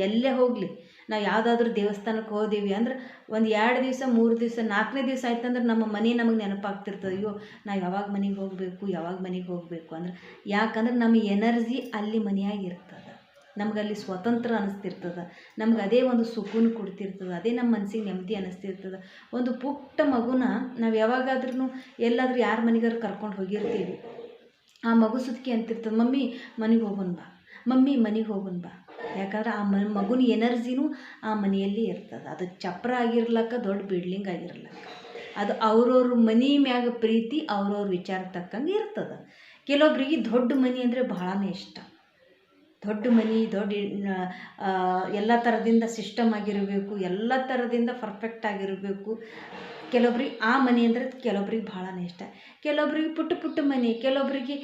ಎಲ್ಲೇ ಹೋಗಲಿ. ನಾವು ಯಾವುದಾದ್ರೂ ದೇವಸ್ಥಾನಕ್ಕೆ ಹೋದೀವಿ ಅಂದ್ರೆ ಒಂದು ಎರಡು ದಿವಸ, ಮೂರು ದಿವಸ ನಾಲ್ಕನೇ ದಿವಸ ಆಯ್ತಂದ್ರೆ ನಮ್ಮ ಮನೆ ನಮಗೆ ನೆನಪಾಗ್ತಿರ್ತದೆ. ಅಯ್ಯೋ ನಾವು ಯಾವಾಗ ಮನೆಗೆ ಹೋಗಬೇಕು, ಯಾವಾಗ ಮನೆಗೆ ಹೋಗಬೇಕು ಅಂದ್ರೆ ಯಾಕಂದ್ರೆ ನಮ್ಮ ಎನರ್ಜಿ ಅಲ್ಲಿ ಮನೆಯಾಗಿರ್ತದೆ. ನಮ್ಗೆ ಅಲ್ಲಿ ಸ್ವತಂತ್ರ ಅನ್ನಿಸ್ತಿರ್ತದೆ ನಮ್ಗೆ ಅದೇ ಒಂದು ಸುಕೂನ್ ಕೊಡ್ತಿರ್ತದೆ. ಅದೇ ನಮ್ಮ ಮನಸ್ಸಿಗೆ ನೆಮ್ಮದಿ ಅನ್ನಿಸ್ತಿರ್ತದೆ ಒಂದು ಪುಟ್ಟ ಮಗುನ ನಾವು ಯಾವಾಗಾದ್ರೂ ಎಲ್ಲಾದರೂ ಯಾರ ಮನೆಗಾರು ಕರ್ಕೊಂಡು ಹೋಗಿರ್ತೀವಿ. ಆ ಮಗು ಸುದ್ಕಿ ಅಂತಿರ್ತದೆ, ಮಮ್ಮಿ, ಮನೆಗೆ ಹೋಗೋಣ ಬಾ. ಮಮ್ಮಿ, ಮನೆಗೆ ಹೋಗೋಣ ಬಾ. ಯಾಕಂದ್ರೆ ಆ ಮನ್ ಮಗುನ ಎನರ್ಜಿನೂ ಆ ಮನೆಯಲ್ಲಿ ಇರ್ತದೆ. ಅದು ಚಪ್ರ ಆಗಿರ್ಲಕ್ಕ, ದೊಡ್ಡ ಬಿಲ್ಡಿಂಗ್ ಆಗಿರ್ಲಕ್ಕ. ಅದು ಅವ್ರವ್ರ ಮನೆ ಮ್ಯಾಗ ಪ್ರೀತಿ, ಅವ್ರವ್ರ ವಿಚಾರ ತಕ್ಕಂಗೆ ಇರ್ತದೆ. ಕೆಲವೊಬ್ರಿಗೆ ದೊಡ್ಡ ಮನೆ ಅಂದರೆ ಭಾಳನೇ ಇಷ್ಟ. ದೊಡ್ಡ ಮನೆ, ದೊಡ್ಡ ಎಲ್ಲ ಥರದಿಂದ ಸಿಸ್ಟಮ್ ಆಗಿರಬೇಕು, ಎಲ್ಲ ಥರದಿಂದ ಪರ್ಫೆಕ್ಟ್ ಆಗಿರಬೇಕು. ಕೆಲವೊಬ್ರಿಗೆ ಆ ಮನೆ ಅಂದರೆ ಕೆಲವೊಬ್ರಿಗೆ ಭಾಳನೇ ಇಷ್ಟ. ಕೆಲವೊಬ್ರಿಗೆ ಪುಟ್ಟ ಪುಟ್ಟ ಮನೆ, ಕೆಲವೊಬ್ರಿಗೆ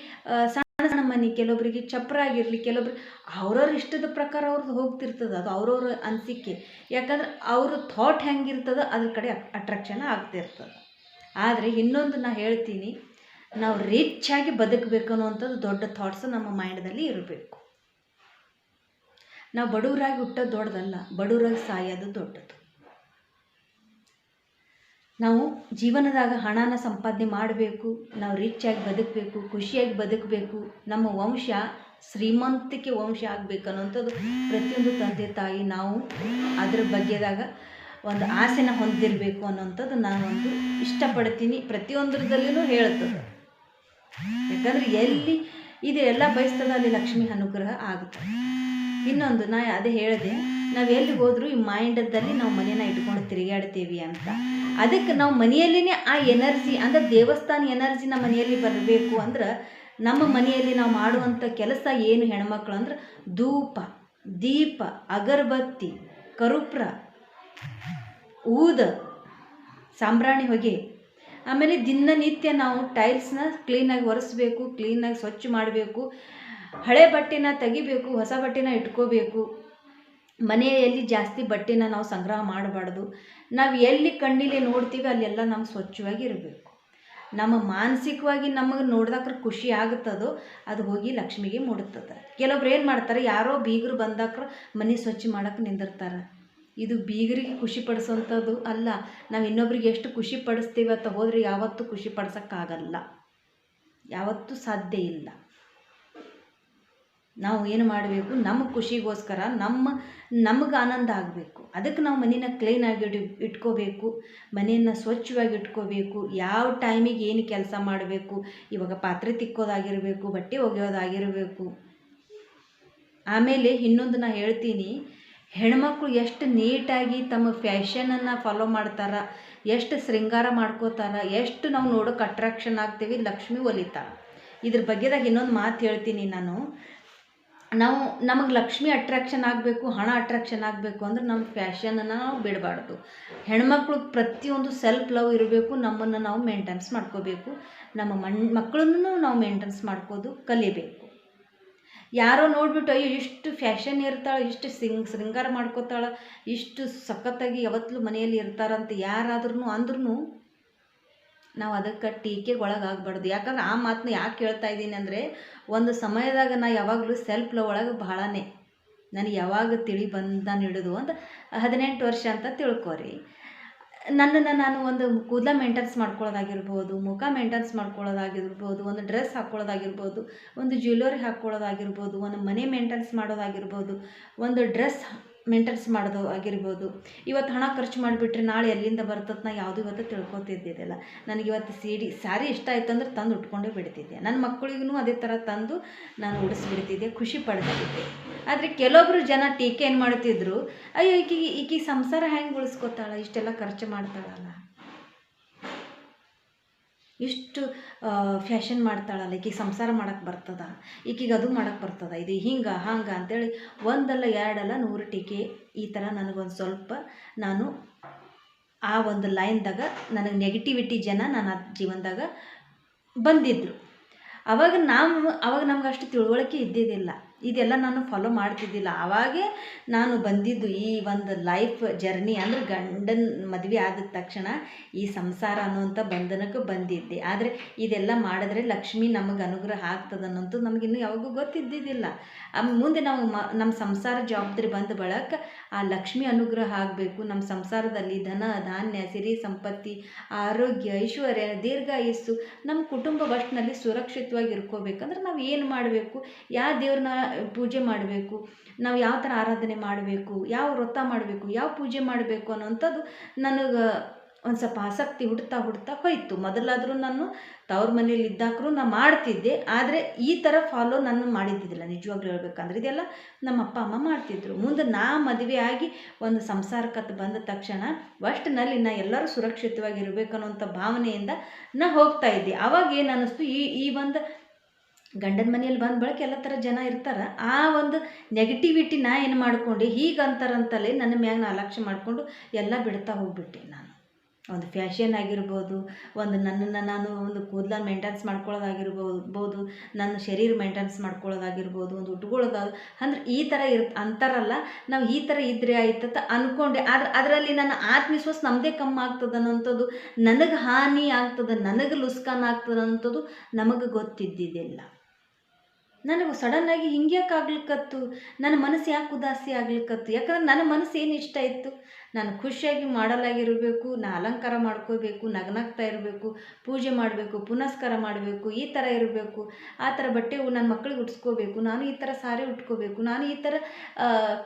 ಸಣ್ಣ ಸಣ್ಣ ಮನೆ ಕೆಲವೊಬ್ಬರಿಗೆ ಚಪ್ರ ಆಗಿರಲಿ, ಕೆಲವೊಬ್ರು ಅವ್ರವ್ರ ಇಷ್ಟದ ಪ್ರಕಾರ ಅವ್ರದ್ದು ಹೋಗ್ತಿರ್ತದೆ, ಅದು ಅವ್ರವ್ರ ಅನಿಸಿಕೆ. ಯಾಕಂದ್ರೆ ಅವ್ರ ಥಾಟ್ ಹೆಂಗಿರ್ತದೆ, ಅದ್ರ ಕಡೆ ಅಟ್ರಾಕ್ಷನ್ ಆಗ್ತಿರ್ತದೆ. ಆದರೆ ಇನ್ನೊಂದು ನಾ ಹೇಳ್ತೀನಿ, ನಾವು ರಿಚ್ ಆಗಿ ಬದುಕಬೇಕು ಅನ್ನುವಂಥದ್ದು ದೊಡ್ಡ ಥಾಟ್ಸ್ ನಮ್ಮ ಮೈಂಡ್ದಲ್ಲಿ ಇರಬೇಕು. ನಾವು ಬಡವರಾಗಿ ಹುಟ್ಟೋದು ದೊಡ್ಡದಲ್ಲ ಬಡವರಾಗಿ ಸಾಯೋದು ದೊಡ್ಡದು. ನಾವು ಜೀವನದಾಗ ಹಣನ ಸಂಪಾದನೆ ಮಾಡಬೇಕು, ನಾವು ರಿಚ್ ಆಗಿ ಬದುಕಬೇಕು, ಖುಷಿಯಾಗಿ ಬದುಕಬೇಕು, ನಮ್ಮ ವಂಶ ಶ್ರೀಮಂತಿಕೆ ವಂಶ ಆಗಬೇಕು ಅನ್ನೋಂಥದ್ದು ಪ್ರತಿಯೊಂದು ತಂದೆ ತಾಯಿ ನಾವು ಅದ್ರ ಬಗ್ಗೆದಾಗ ಒಂದು ಆಸೆನ ಹೊಂದಿರಬೇಕು ಅನ್ನೋಂಥದ್ದು ನಾನೊಂದು ಇಷ್ಟಪಡ್ತೀನಿ. ಪ್ರತಿಯೊಂದರದಲ್ಲೂ ಹೇಳ್ತದೆ ಯಾಕಂದ್ರೆ ಎಲ್ಲಿ ಇದೆಲ್ಲ ಬಯಸ್ತದೆ ಅಲ್ಲಿ ಲಕ್ಷ್ಮಿ ಅನುಗ್ರಹ ಆಗುತ್ತೆ. ಇನ್ನೊಂದು, ನಾ ಅದೇ ಹೇಳಿದೆ. ನಾವು ಎಲ್ಲಿ ಹೋದರೂ ಈ ಮೈಂಡದಲ್ಲಿ ನಾವು ಮನೇನ ಇಟ್ಕೊಂಡು ತಿರುಗಾಡ್ತೀವಿ ಅಂತ. ಅದಕ್ಕೆ ನಾವು ಮನೆಯಲ್ಲಿನೇ ಆ ಎನರ್ಜಿ ಅಂದ್ರೆ ದೇವಸ್ಥಾನ ಎನರ್ಜಿ ನಮ್ಮ ಮನೆಯಲ್ಲಿ ಬರಬೇಕು ಅಂದ್ರೆ ನಮ್ಮ ಮನೆಯಲ್ಲಿ ನಾವು ಮಾಡುವಂಥ ಕೆಲಸ ಏನು ಹೆಣ್ಮಕ್ಳು ಅಂದ್ರೆ ಧೂಪ, ದೀಪ, ಅಗರಬತ್ತಿ, ಕರುಪ್ರ, ಊದ, ಸಾಂಬ್ರಾಣಿ ಹೊಗೆ. ಆಮೇಲೆ ದಿನನಿತ್ಯ ನಾವು ಟೈಲ್ಸ್ನ ಕ್ಲೀನಾಗಿ ಒರೆಸ್ಬೇಕು ಕ್ಲೀನಾಗಿ ಸ್ವಚ್ಛ ಮಾಡಬೇಕು, ಹಳೆ ಬಟ್ಟೆನ ತೆಗಿಬೇಕು, ಹೊಸ ಬಟ್ಟೆನ ಇಟ್ಕೋಬೇಕು. ಮನೆಯಲ್ಲಿ ಜಾಸ್ತಿ ಬಟ್ಟೆನ ನಾವು ಸಂಗ್ರಹ ಮಾಡಬಾರ್ದು. ನಾವು ಎಲ್ಲಿ ಕಣ್ಣಿಲೆ ನೋಡ್ತೀವಿ ಅಲ್ಲೆಲ್ಲ ನಮ್ಗೆ ಸ್ವಚ್ಛವಾಗಿ ಇರಬೇಕು. ನಮ್ಮ ಮಾನಸಿಕವಾಗಿ ನಮಗೆ ನೋಡ್ದಾಕ್ರೆ ಖುಷಿ ಆಗುತ್ತದೋ ಅದು ಹೋಗಿ ಲಕ್ಷ್ಮಿಗೆ ಮೂಡುತ್ತದೆ. ಕೆಲವೊಬ್ರು ಏನು ಮಾಡ್ತಾರೆ, ಯಾರೋ ಬೀಗರು ಬಂದಾಕ ಮನೆ ಸ್ವಚ್ಛ ಮಾಡೋಕೆ ನಿಂದಿರ್ತಾರೆ. ಇದು ಬೀಗರಿಗೆ ಖುಷಿ ಪಡಿಸೋಂಥದ್ದು ಅಲ್ಲ. ನಾವು ಇನ್ನೊಬ್ರಿಗೆ ಎಷ್ಟು ಖುಷಿ ಪಡಿಸ್ತೀವಿ ಅಂತ ಹೋದರೆ ಯಾವತ್ತೂ ಖುಷಿ ಪಡ್ಸೋಕ್ಕಾಗಲ್ಲ. ಯಾವತ್ತೂ ಸಾಧ್ಯ ಇಲ್ಲ. ನಾವು ಏನು ಮಾಡಬೇಕು? ನಮ್ಮ ಖುಷಿಗೋಸ್ಕರ, ನಮ್ಮ, ನಮಗೆ ಆನಂದ ಆಗಬೇಕು. ಅದಕ್ಕೆ ನಾವು ಮನೇನ ಕ್ಲೀನಾಗಿ ಇಟ್ ಇಟ್ಕೋಬೇಕು. ಮನೆಯನ್ನು ಸ್ವಚ್ಛವಾಗಿ ಇಟ್ಕೋಬೇಕು. ಯಾವ ಟೈಮಿಗೆ ಏನು ಕೆಲಸ ಮಾಡಬೇಕು? ಇವಾಗ ಪಾತ್ರೆ ತಿಕ್ಕೋದಾಗಿರಬೇಕು, ಬಟ್ಟೆ ಒಗೆಯೋದಾಗಿರಬೇಕು. ಆಮೇಲೆ ಇನ್ನೊಂದು ನಾ ಹೇಳ್ತೀನಿ, ಹೆಣ್ಮಕ್ಳು ಎಷ್ಟು ನೀಟಾಗಿ ತಮ್ಮ ಫ್ಯಾಷನನ್ನು ಫಾಲೋ ಮಾಡ್ತಾರ, ಎಷ್ಟು ಶೃಂಗಾರ ಮಾಡ್ಕೋತಾರ, ಎಷ್ಟು ನಾವು ನೋಡೋಕೆ ಅಟ್ರಾಕ್ಷನ್ ಆಗ್ತೀವಿ, ಲಕ್ಷ್ಮಿ ಒಲಿತಾರ ಇದ್ರ ಬಗ್ಗೆದಾಗ ಇನ್ನೊಂದು ಮಾತು ಹೇಳ್ತೀನಿ ನಾನು. ನಾವು ನಮಗೆ ಲಕ್ಷ್ಮಿ ಅಟ್ರಾಕ್ಷನ್ ಆಗಬೇಕು, ಹಣ ಅಟ್ರಾಕ್ಷನ್ ಆಗಬೇಕು ಅಂದ್ರೆ ನಮ್ಮ ಫ್ಯಾಷನನ್ನು ನಾವು ಬಿಡಬಾರ್ದು. ಹೆಣ್ಮಕ್ಳು ಪ್ರತಿಯೊಂದು ಸೆಲ್ಫ್ ಲವ್ ಇರಬೇಕು, ನಮ್ಮನ್ನು ನಾವು ಮೇಂಟೆನ್ಸ್ ಮಾಡ್ಕೋಬೇಕು. ನಮ್ಮ ಮಣ್ ಮಕ್ಕಳನ್ನು ನಾವು ಮೇಂಟೆನ್ಸ್ ಮಾಡ್ಕೋದು, ಕಲಿಬೇಕು. ಯಾರೋ ನೋಡಿಬಿಟ್ಟು, ಅಯ್ಯೋ, ಇಷ್ಟು ಫ್ಯಾಷನ್ ಇರ್ತಾಳೆ, ಇಷ್ಟು ಸಿಂಗ್ ಶೃಂಗಾರ ಮಾಡ್ಕೋತಾಳೆ, ಇಷ್ಟು ಸಖತ್ತಾಗಿ ಯಾವತ್ತಲೂ ಮನೆಯಲ್ಲಿ ಇರ್ತಾರಂತ ಯಾರಾದ್ರೂ ಅಂದ್ರೂ ನಾವು ಅದಕ್ಕೆ ಟೀಕೆಗೆ ಒಳಗಾಗಬಾರ್ದು ಯಾಕಂದ್ರೆ ಆ ಮಾತನ್ನ ಯಾಕೆ ಹೇಳ್ತಾ ಇದ್ದೀನಿ ಅಂದರೆ ಒಂದು ಸಮಯದಾಗ ನಾ ಯಾವಾಗಲೂ ಸೆಲ್ಫ್ ಲವ್ ಒಳಗೆ ಭಾಳನೇ. ನನಗೆ ಯಾವಾಗ ತಿಳಿ ಬಂದು ನಾನು ಹಿಡಿದು ಅಂತ ಹದಿನೆಂಟು ವರ್ಷ ಅಂತ ತಿಳ್ಕೊರಿ. ನನ್ನನ್ನು ನಾನು ಒಂದು ಕೂದಲ ಮೇಂಟೆನ್ಸ್ ಮಾಡ್ಕೊಳ್ಳೋದಾಗಿರ್ಬೋದು ಮುಖ ಮೇಂಟೆನ್ಸ್ ಮಾಡ್ಕೊಳ್ಳೋದಾಗಿರ್ಬೋದು ಒಂದು ಡ್ರೆಸ್ ಹಾಕ್ಕೊಳ್ಳೋದಾಗಿರ್ಬೋದು ಒಂದು ಜ್ಯುವೆಲರಿ ಹಾಕ್ಕೊಳ್ಳೋದಾಗಿರ್ಬೋದು ಒಂದು ಮನೆ ಮೇಂಟೆನ್ಸ್ ಮಾಡೋದಾಗಿರ್ಬೋದು, ಒಂದು ಡ್ರೆಸ್ ಮೇಂಟೆನ್ಸ್ ಮಾಡೋದು ಆಗಿರ್ಬೋದು. ಇವತ್ತು ಹಣ ಖರ್ಚು ಮಾಡಿಬಿಟ್ರೆ ನಾಳೆ ಎಲ್ಲಿಂದ ಬರ್ತದೆ ನಾ ಯಾವುದು ಇವತ್ತು ತಿಳ್ಕೊತಿದ್ದಿದ್ದಿಲ್ಲ. ನನಗೆ ಇವತ್ತು ಸೀಡಿ, ಸ್ಯಾರಿ ಇಷ್ಟ ಆಯ್ತು ಅಂದ್ರೆ ತಂದು ಉಟ್ಕೊಂಡೇ ಬಿಡ್ತಿದ್ದೆ. ನನ್ನ ಮಕ್ಕಳಿಗೂ ಅದೇ ಥರ ತಂದು ನಾನು ಉಡಿಸ್ಬಿಡ್ತಿದ್ದೆ, ಖುಷಿ ಪಡ್ತಿದ್ದೆ. ಆದರೆ ಕೆಲವೊಬ್ಬರು ಜನ ಟೀಕೆ ಏನು ಮಾಡ್ತಿದ್ರು, ಅಯ್ಯೋ ಈಕಿಗೆ, ಈಕಿ ಸಂಸಾರ ಹೆಂಗೆ ಉಳಿಸ್ಕೊತಾಳ, ಇಷ್ಟೆಲ್ಲ ಖರ್ಚು ಮಾಡ್ತಾಳಲ್ಲ. ಇಷ್ಟು ಫ್ಯಾಷನ್ ಮಾಡ್ತಾಳಲ್ಲ, ಈಕಿಗೆ ಸಂಸಾರ ಮಾಡಕ್ಕೆ ಬರ್ತದ, ಈಕಿಗೆ ಅದು ಮಾಡಕ್ಕೆ ಬರ್ತದ, ಇದು ಹಿಂಗೆ, ಹಂಗೆ ಅಂತೇಳಿ ಒಂದಲ್ಲ ಎರಡಲ್ಲ ನೂರು ಟೀಕೆ ಈ ಥರ ನನಗೊಂದು ಸ್ವಲ್ಪ ನಾನು ಆ ಒಂದು ಲೈನ್ದಾಗ ನನಗೆ ನೆಗೆಟಿವಿಟಿ ಜನ ನನ್ನ ಜೀವನದಾಗ ಬಂದಿದ್ದರು ಅವಾಗ ನಾವು, ಅವಾಗ ನಮ್ಗೆ ಅಷ್ಟು ತಿಳುವಳಿಕೆ ಇದ್ದಿದ್ದಿಲ್ಲ. ಇದೆಲ್ಲ ನಾನು ಫಾಲೋ ಮಾಡ್ತಿದ್ದಿಲ್ಲ. ಆವಾಗೇ ನಾನು ಬಂದಿದ್ದು ಈ ಒಂದು ಲೈಫ್ ಜರ್ನಿ ಅಂದ್ರೆ ಗಂಡನ ಮದುವೆ ಆದ ತಕ್ಷಣ ಈ ಸಂಸಾರ ಅನ್ನುವಂಥ ಬಂಧನಕ್ಕೆ ಬಂದಿದ್ದೆ. ಆದರೆ ಇದೆಲ್ಲ ಮಾಡಿದ್ರೆ ಲಕ್ಷ್ಮಿ ನಮಗೆ ಅನುಗ್ರಹ ಆಗ್ತದೆ ಅನ್ನೋಂಥದ್ದು ನಮಗಿನ್ನೂ ಯಾವಾಗೂ ಗೊತ್ತಿದ್ದಿದ್ದಿಲ್ಲ. ಮುಂದೆ ನಾವು ಮ ನಮ್ಮ ಸಂಸಾರ ಜವಾಬ್ದಾರಿ ಬಂದ ಬಳಕ ಆ ಲಕ್ಷ್ಮಿ ಅನುಗ್ರಹ ಆಗಬೇಕು. ನಮ್ಮ ಸಂಸಾರದಲ್ಲಿ ಧನ, ಧಾನ್ಯ, ಸಿರಿ ಸಂಪತ್ತಿ, ಆರೋಗ್ಯ, ಐಶ್ವರ್ಯ, ದೀರ್ಘಾಯಸ್ಸು ನಮ್ಮ ಕುಟುಂಬ ಒಟ್ಟಿನಲ್ಲಿ ಸುರಕ್ಷಿತವಾಗಿ ಇರ್ಕೋಬೇಕಂದ್ರೆ ನಾವು ಏನು ಮಾಡಬೇಕು? ಯಾವ ದೇವ್ರನ್ನ ಪೂಜೆ ಮಾಡಬೇಕು, ನಾವು ಯಾವ ಥರ ಆರಾಧನೆ ಮಾಡಬೇಕು, ಯಾವ ವ್ರತ ಮಾಡಬೇಕು, ಯಾವ ಪೂಜೆ ಮಾಡಬೇಕು ಅನ್ನೋಂಥದ್ದು ನನಗೆ ಒಂದು ಸ್ವಲ್ಪ ಆಸಕ್ತಿ ಹುಡ್ತಾ ಹುಡ್ತಾ ಹೋಯಿತು. ಮೊದಲಾದರೂ ನಾನು ತವ್ರ ಮನೇಲಿ ಇದ್ದಾಕರೂ ನಾನು ಮಾಡ್ತಿದ್ದೆ, ಆದರೆ ಈ ಥರ ಫಾಲೋ ನಾನು ಮಾಡಿದ್ದಿದ್ದಿಲ್ಲ. ನಿಜವಾಗ್ಲೂ ಹೇಳ್ಬೇಕಂದ್ರೆ ಇದೆಲ್ಲ ನಮ್ಮ ಅಪ್ಪ, ಅಮ್ಮ ಮಾಡ್ತಿದ್ರು. ಮುಂದೆ ನಾ ಮದುವೆ ಆಗಿ ಒಂದು ಸಂಸಾರಕ್ಕತ್ತು ಬಂದ ತಕ್ಷಣ ಒಟ್ಟಿನಲ್ಲಿ ನಾ ಎಲ್ಲರೂ ಸುರಕ್ಷಿತವಾಗಿ ಇರಬೇಕನ್ನುವಂಥ ಭಾವನೆಯಿಂದ ನಾ ಹೋಗ್ತಾ ಇದ್ದೆ. ಅವಾಗ ಏನು ಅನ್ನಿಸ್ತು ಈ ಈ ಒಂದು ಗಂಡನ ಮನೆಯಲ್ಲಿ ಬಂದ ಬಳಿಕ ಎಲ್ಲ ಥರ ಜನ ಇರ್ತಾರೆ. ಆ ಒಂದು ನೆಗೆಟಿವಿಟಿ ನಾ ಏನು ಮಾಡ್ಕೊಂಡು, ಹೀಗೆ ಅಂತಾರಂತಲೇ ನನ್ನ ಮ್ಯಾಗ ನಾ ಅಲಕ್ಷ್ಯ ಮಾಡಿಕೊಂಡು ಎಲ್ಲ ಬಿಡ್ತಾ ಹೋಗ್ಬಿಟ್ಟೆ ನಾನು. ಒಂದು ಫ್ಯಾಷನ್ ಆಗಿರ್ಬೋದು, ಒಂದು ನನ್ನನ್ನು ನಾನು ಒಂದು ಕೂದಲ ಮೇಂಟೆನ್ಸ್ ಮಾಡ್ಕೊಳ್ಳೋದಾಗಿರ್ಬೋದು ಬೋದು ನನ್ನ ಶರೀರ ಮೇಂಟೆನ್ಸ್ ಮಾಡ್ಕೊಳ್ಳೋದಾಗಿರ್ಬೋದು, ಒಂದು ಉಟ್ಕೊಳ್ಳೋದಾಗ ಅಂದ್ರೆ ಈ ಥರ ಇರ್, ಅಂತಾರಲ್ಲ, ನಾವು ಈ ಥರ ಇದ್ರೆ ಆಯ್ತಂತ ಅಂದ್ಕೊಂಡೆ ಆದ್ರೆ ಅದರಲ್ಲಿ ನನ್ನ ಆತ್ಮವಿಶ್ವಾಸ ನಮ್ಮದೇ ಕಮ್ಮಿ ಆಗ್ತದೆ ಅನ್ನೋಂಥದ್ದು, ನನಗೆ ಹಾನಿ ಆಗ್ತದೆ, ನನಗೆ ಲುಸ್ಕಾನ್ ಆಗ್ತದೆ ಅನ್ನೋಂಥದ್ದು ನಮಗೆ ಗೊತ್ತಿದ್ದಿದ್ದಿಲ್ಲ. ನನಗೆ ಸಡನ್ನಾಗಿ ಹಿಂಗ್ಯಾಕೆ ಆಗ್ಲಿಕ್ಕತ್ತು ನನ್ನ ಮನಸ್ಸು ಯಾಕೆ ಉದಾಸಿ ಆಗ್ಲಿಕ್ಕತ್ತು ಯಾಕಂದ್ರೆ ನನ್ನ ಮನಸ್ಸು ಏನು ಇಷ್ಟ ಇತ್ತು? ನಾನು ಖುಷಿಯಾಗಿ ಮಾಡಲಾಗಿರಬೇಕು, ನಾ ಅಲಂಕಾರ ಮಾಡ್ಕೋಬೇಕು ನಗನಗ್ತಾ ಇರಬೇಕು, ಪೂಜೆ ಮಾಡಬೇಕು, ಪುನಸ್ಕಾರ ಮಾಡಬೇಕು, ಈ ಥರ ಇರಬೇಕು. ಆ ಥರ ಬಟ್ಟೆ ನನ್ನ ಮಕ್ಕಳಿಗೆ ಉಟ್ಸ್ಕೋಬೇಕು, ನಾನು ಈ ಥರ ಸಾರಿ ಉಟ್ಕೋಬೇಕು, ನಾನು ಈ ಥರ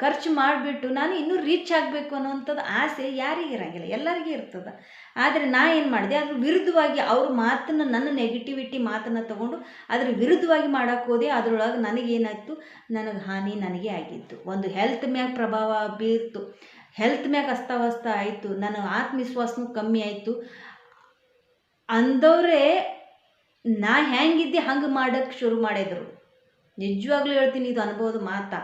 ಖರ್ಚು ಮಾಡಿಬಿಟ್ಟು ನಾನು ಇನ್ನೂ ರೀಚ್ ಆಗಬೇಕು ಅನ್ನೋವಂಥದ್ದು ಆಸೆ ಯಾರಿಗಿರಂಗಿಲ್ಲ ಎಲ್ಲರಿಗೂ ಇರ್ತದೆ. ಆದರೆ ನಾ ಏನು ಮಾಡಿದೆ? ಅದ್ರ ವಿರುದ್ಧವಾಗಿ ಅವ್ರ ಮಾತನ್ನು, ನನ್ನ ನೆಗೆಟಿವಿಟಿ ಮಾತನ್ನು ತಗೊಂಡು ಅದ್ರ ವಿರುದ್ಧವಾಗಿ ಮಾಡೋಕ್ಕೆ ಹೋದೆ. ಅದರೊಳಗೆ ನನಗೇನಾಯಿತು? ನನಗೆ ಹಾನಿ ನನಗೆ ಆಗಿತ್ತು. ಒಂದು ಹೆಲ್ತ್ ಮ್ಯಾಗ ಪ್ರಭಾವ ಬೀರ್ತು. ಹೆಲ್ತ್ ಮ್ಯಾಗ ಅಸ್ತವ್ಯಸ್ತ ಆಯಿತು. ನನ್ನ ಆತ್ಮವಿಶ್ವಾಸನೂ ಕಮ್ಮಿ ಆಯಿತು. ಅಂದವರೇ, ನಾ ಹೆಂಗಿದ್ದೆ ಹಂಗೆ ಮಾಡೋಕ್ಕೆ ಶುರು ಮಾಡಿದರು. ನಿಜವಾಗ್ಲೂ ಹೇಳ್ತೀನಿ, ಇದು ಅನುಭವದ ಮಾತಾ.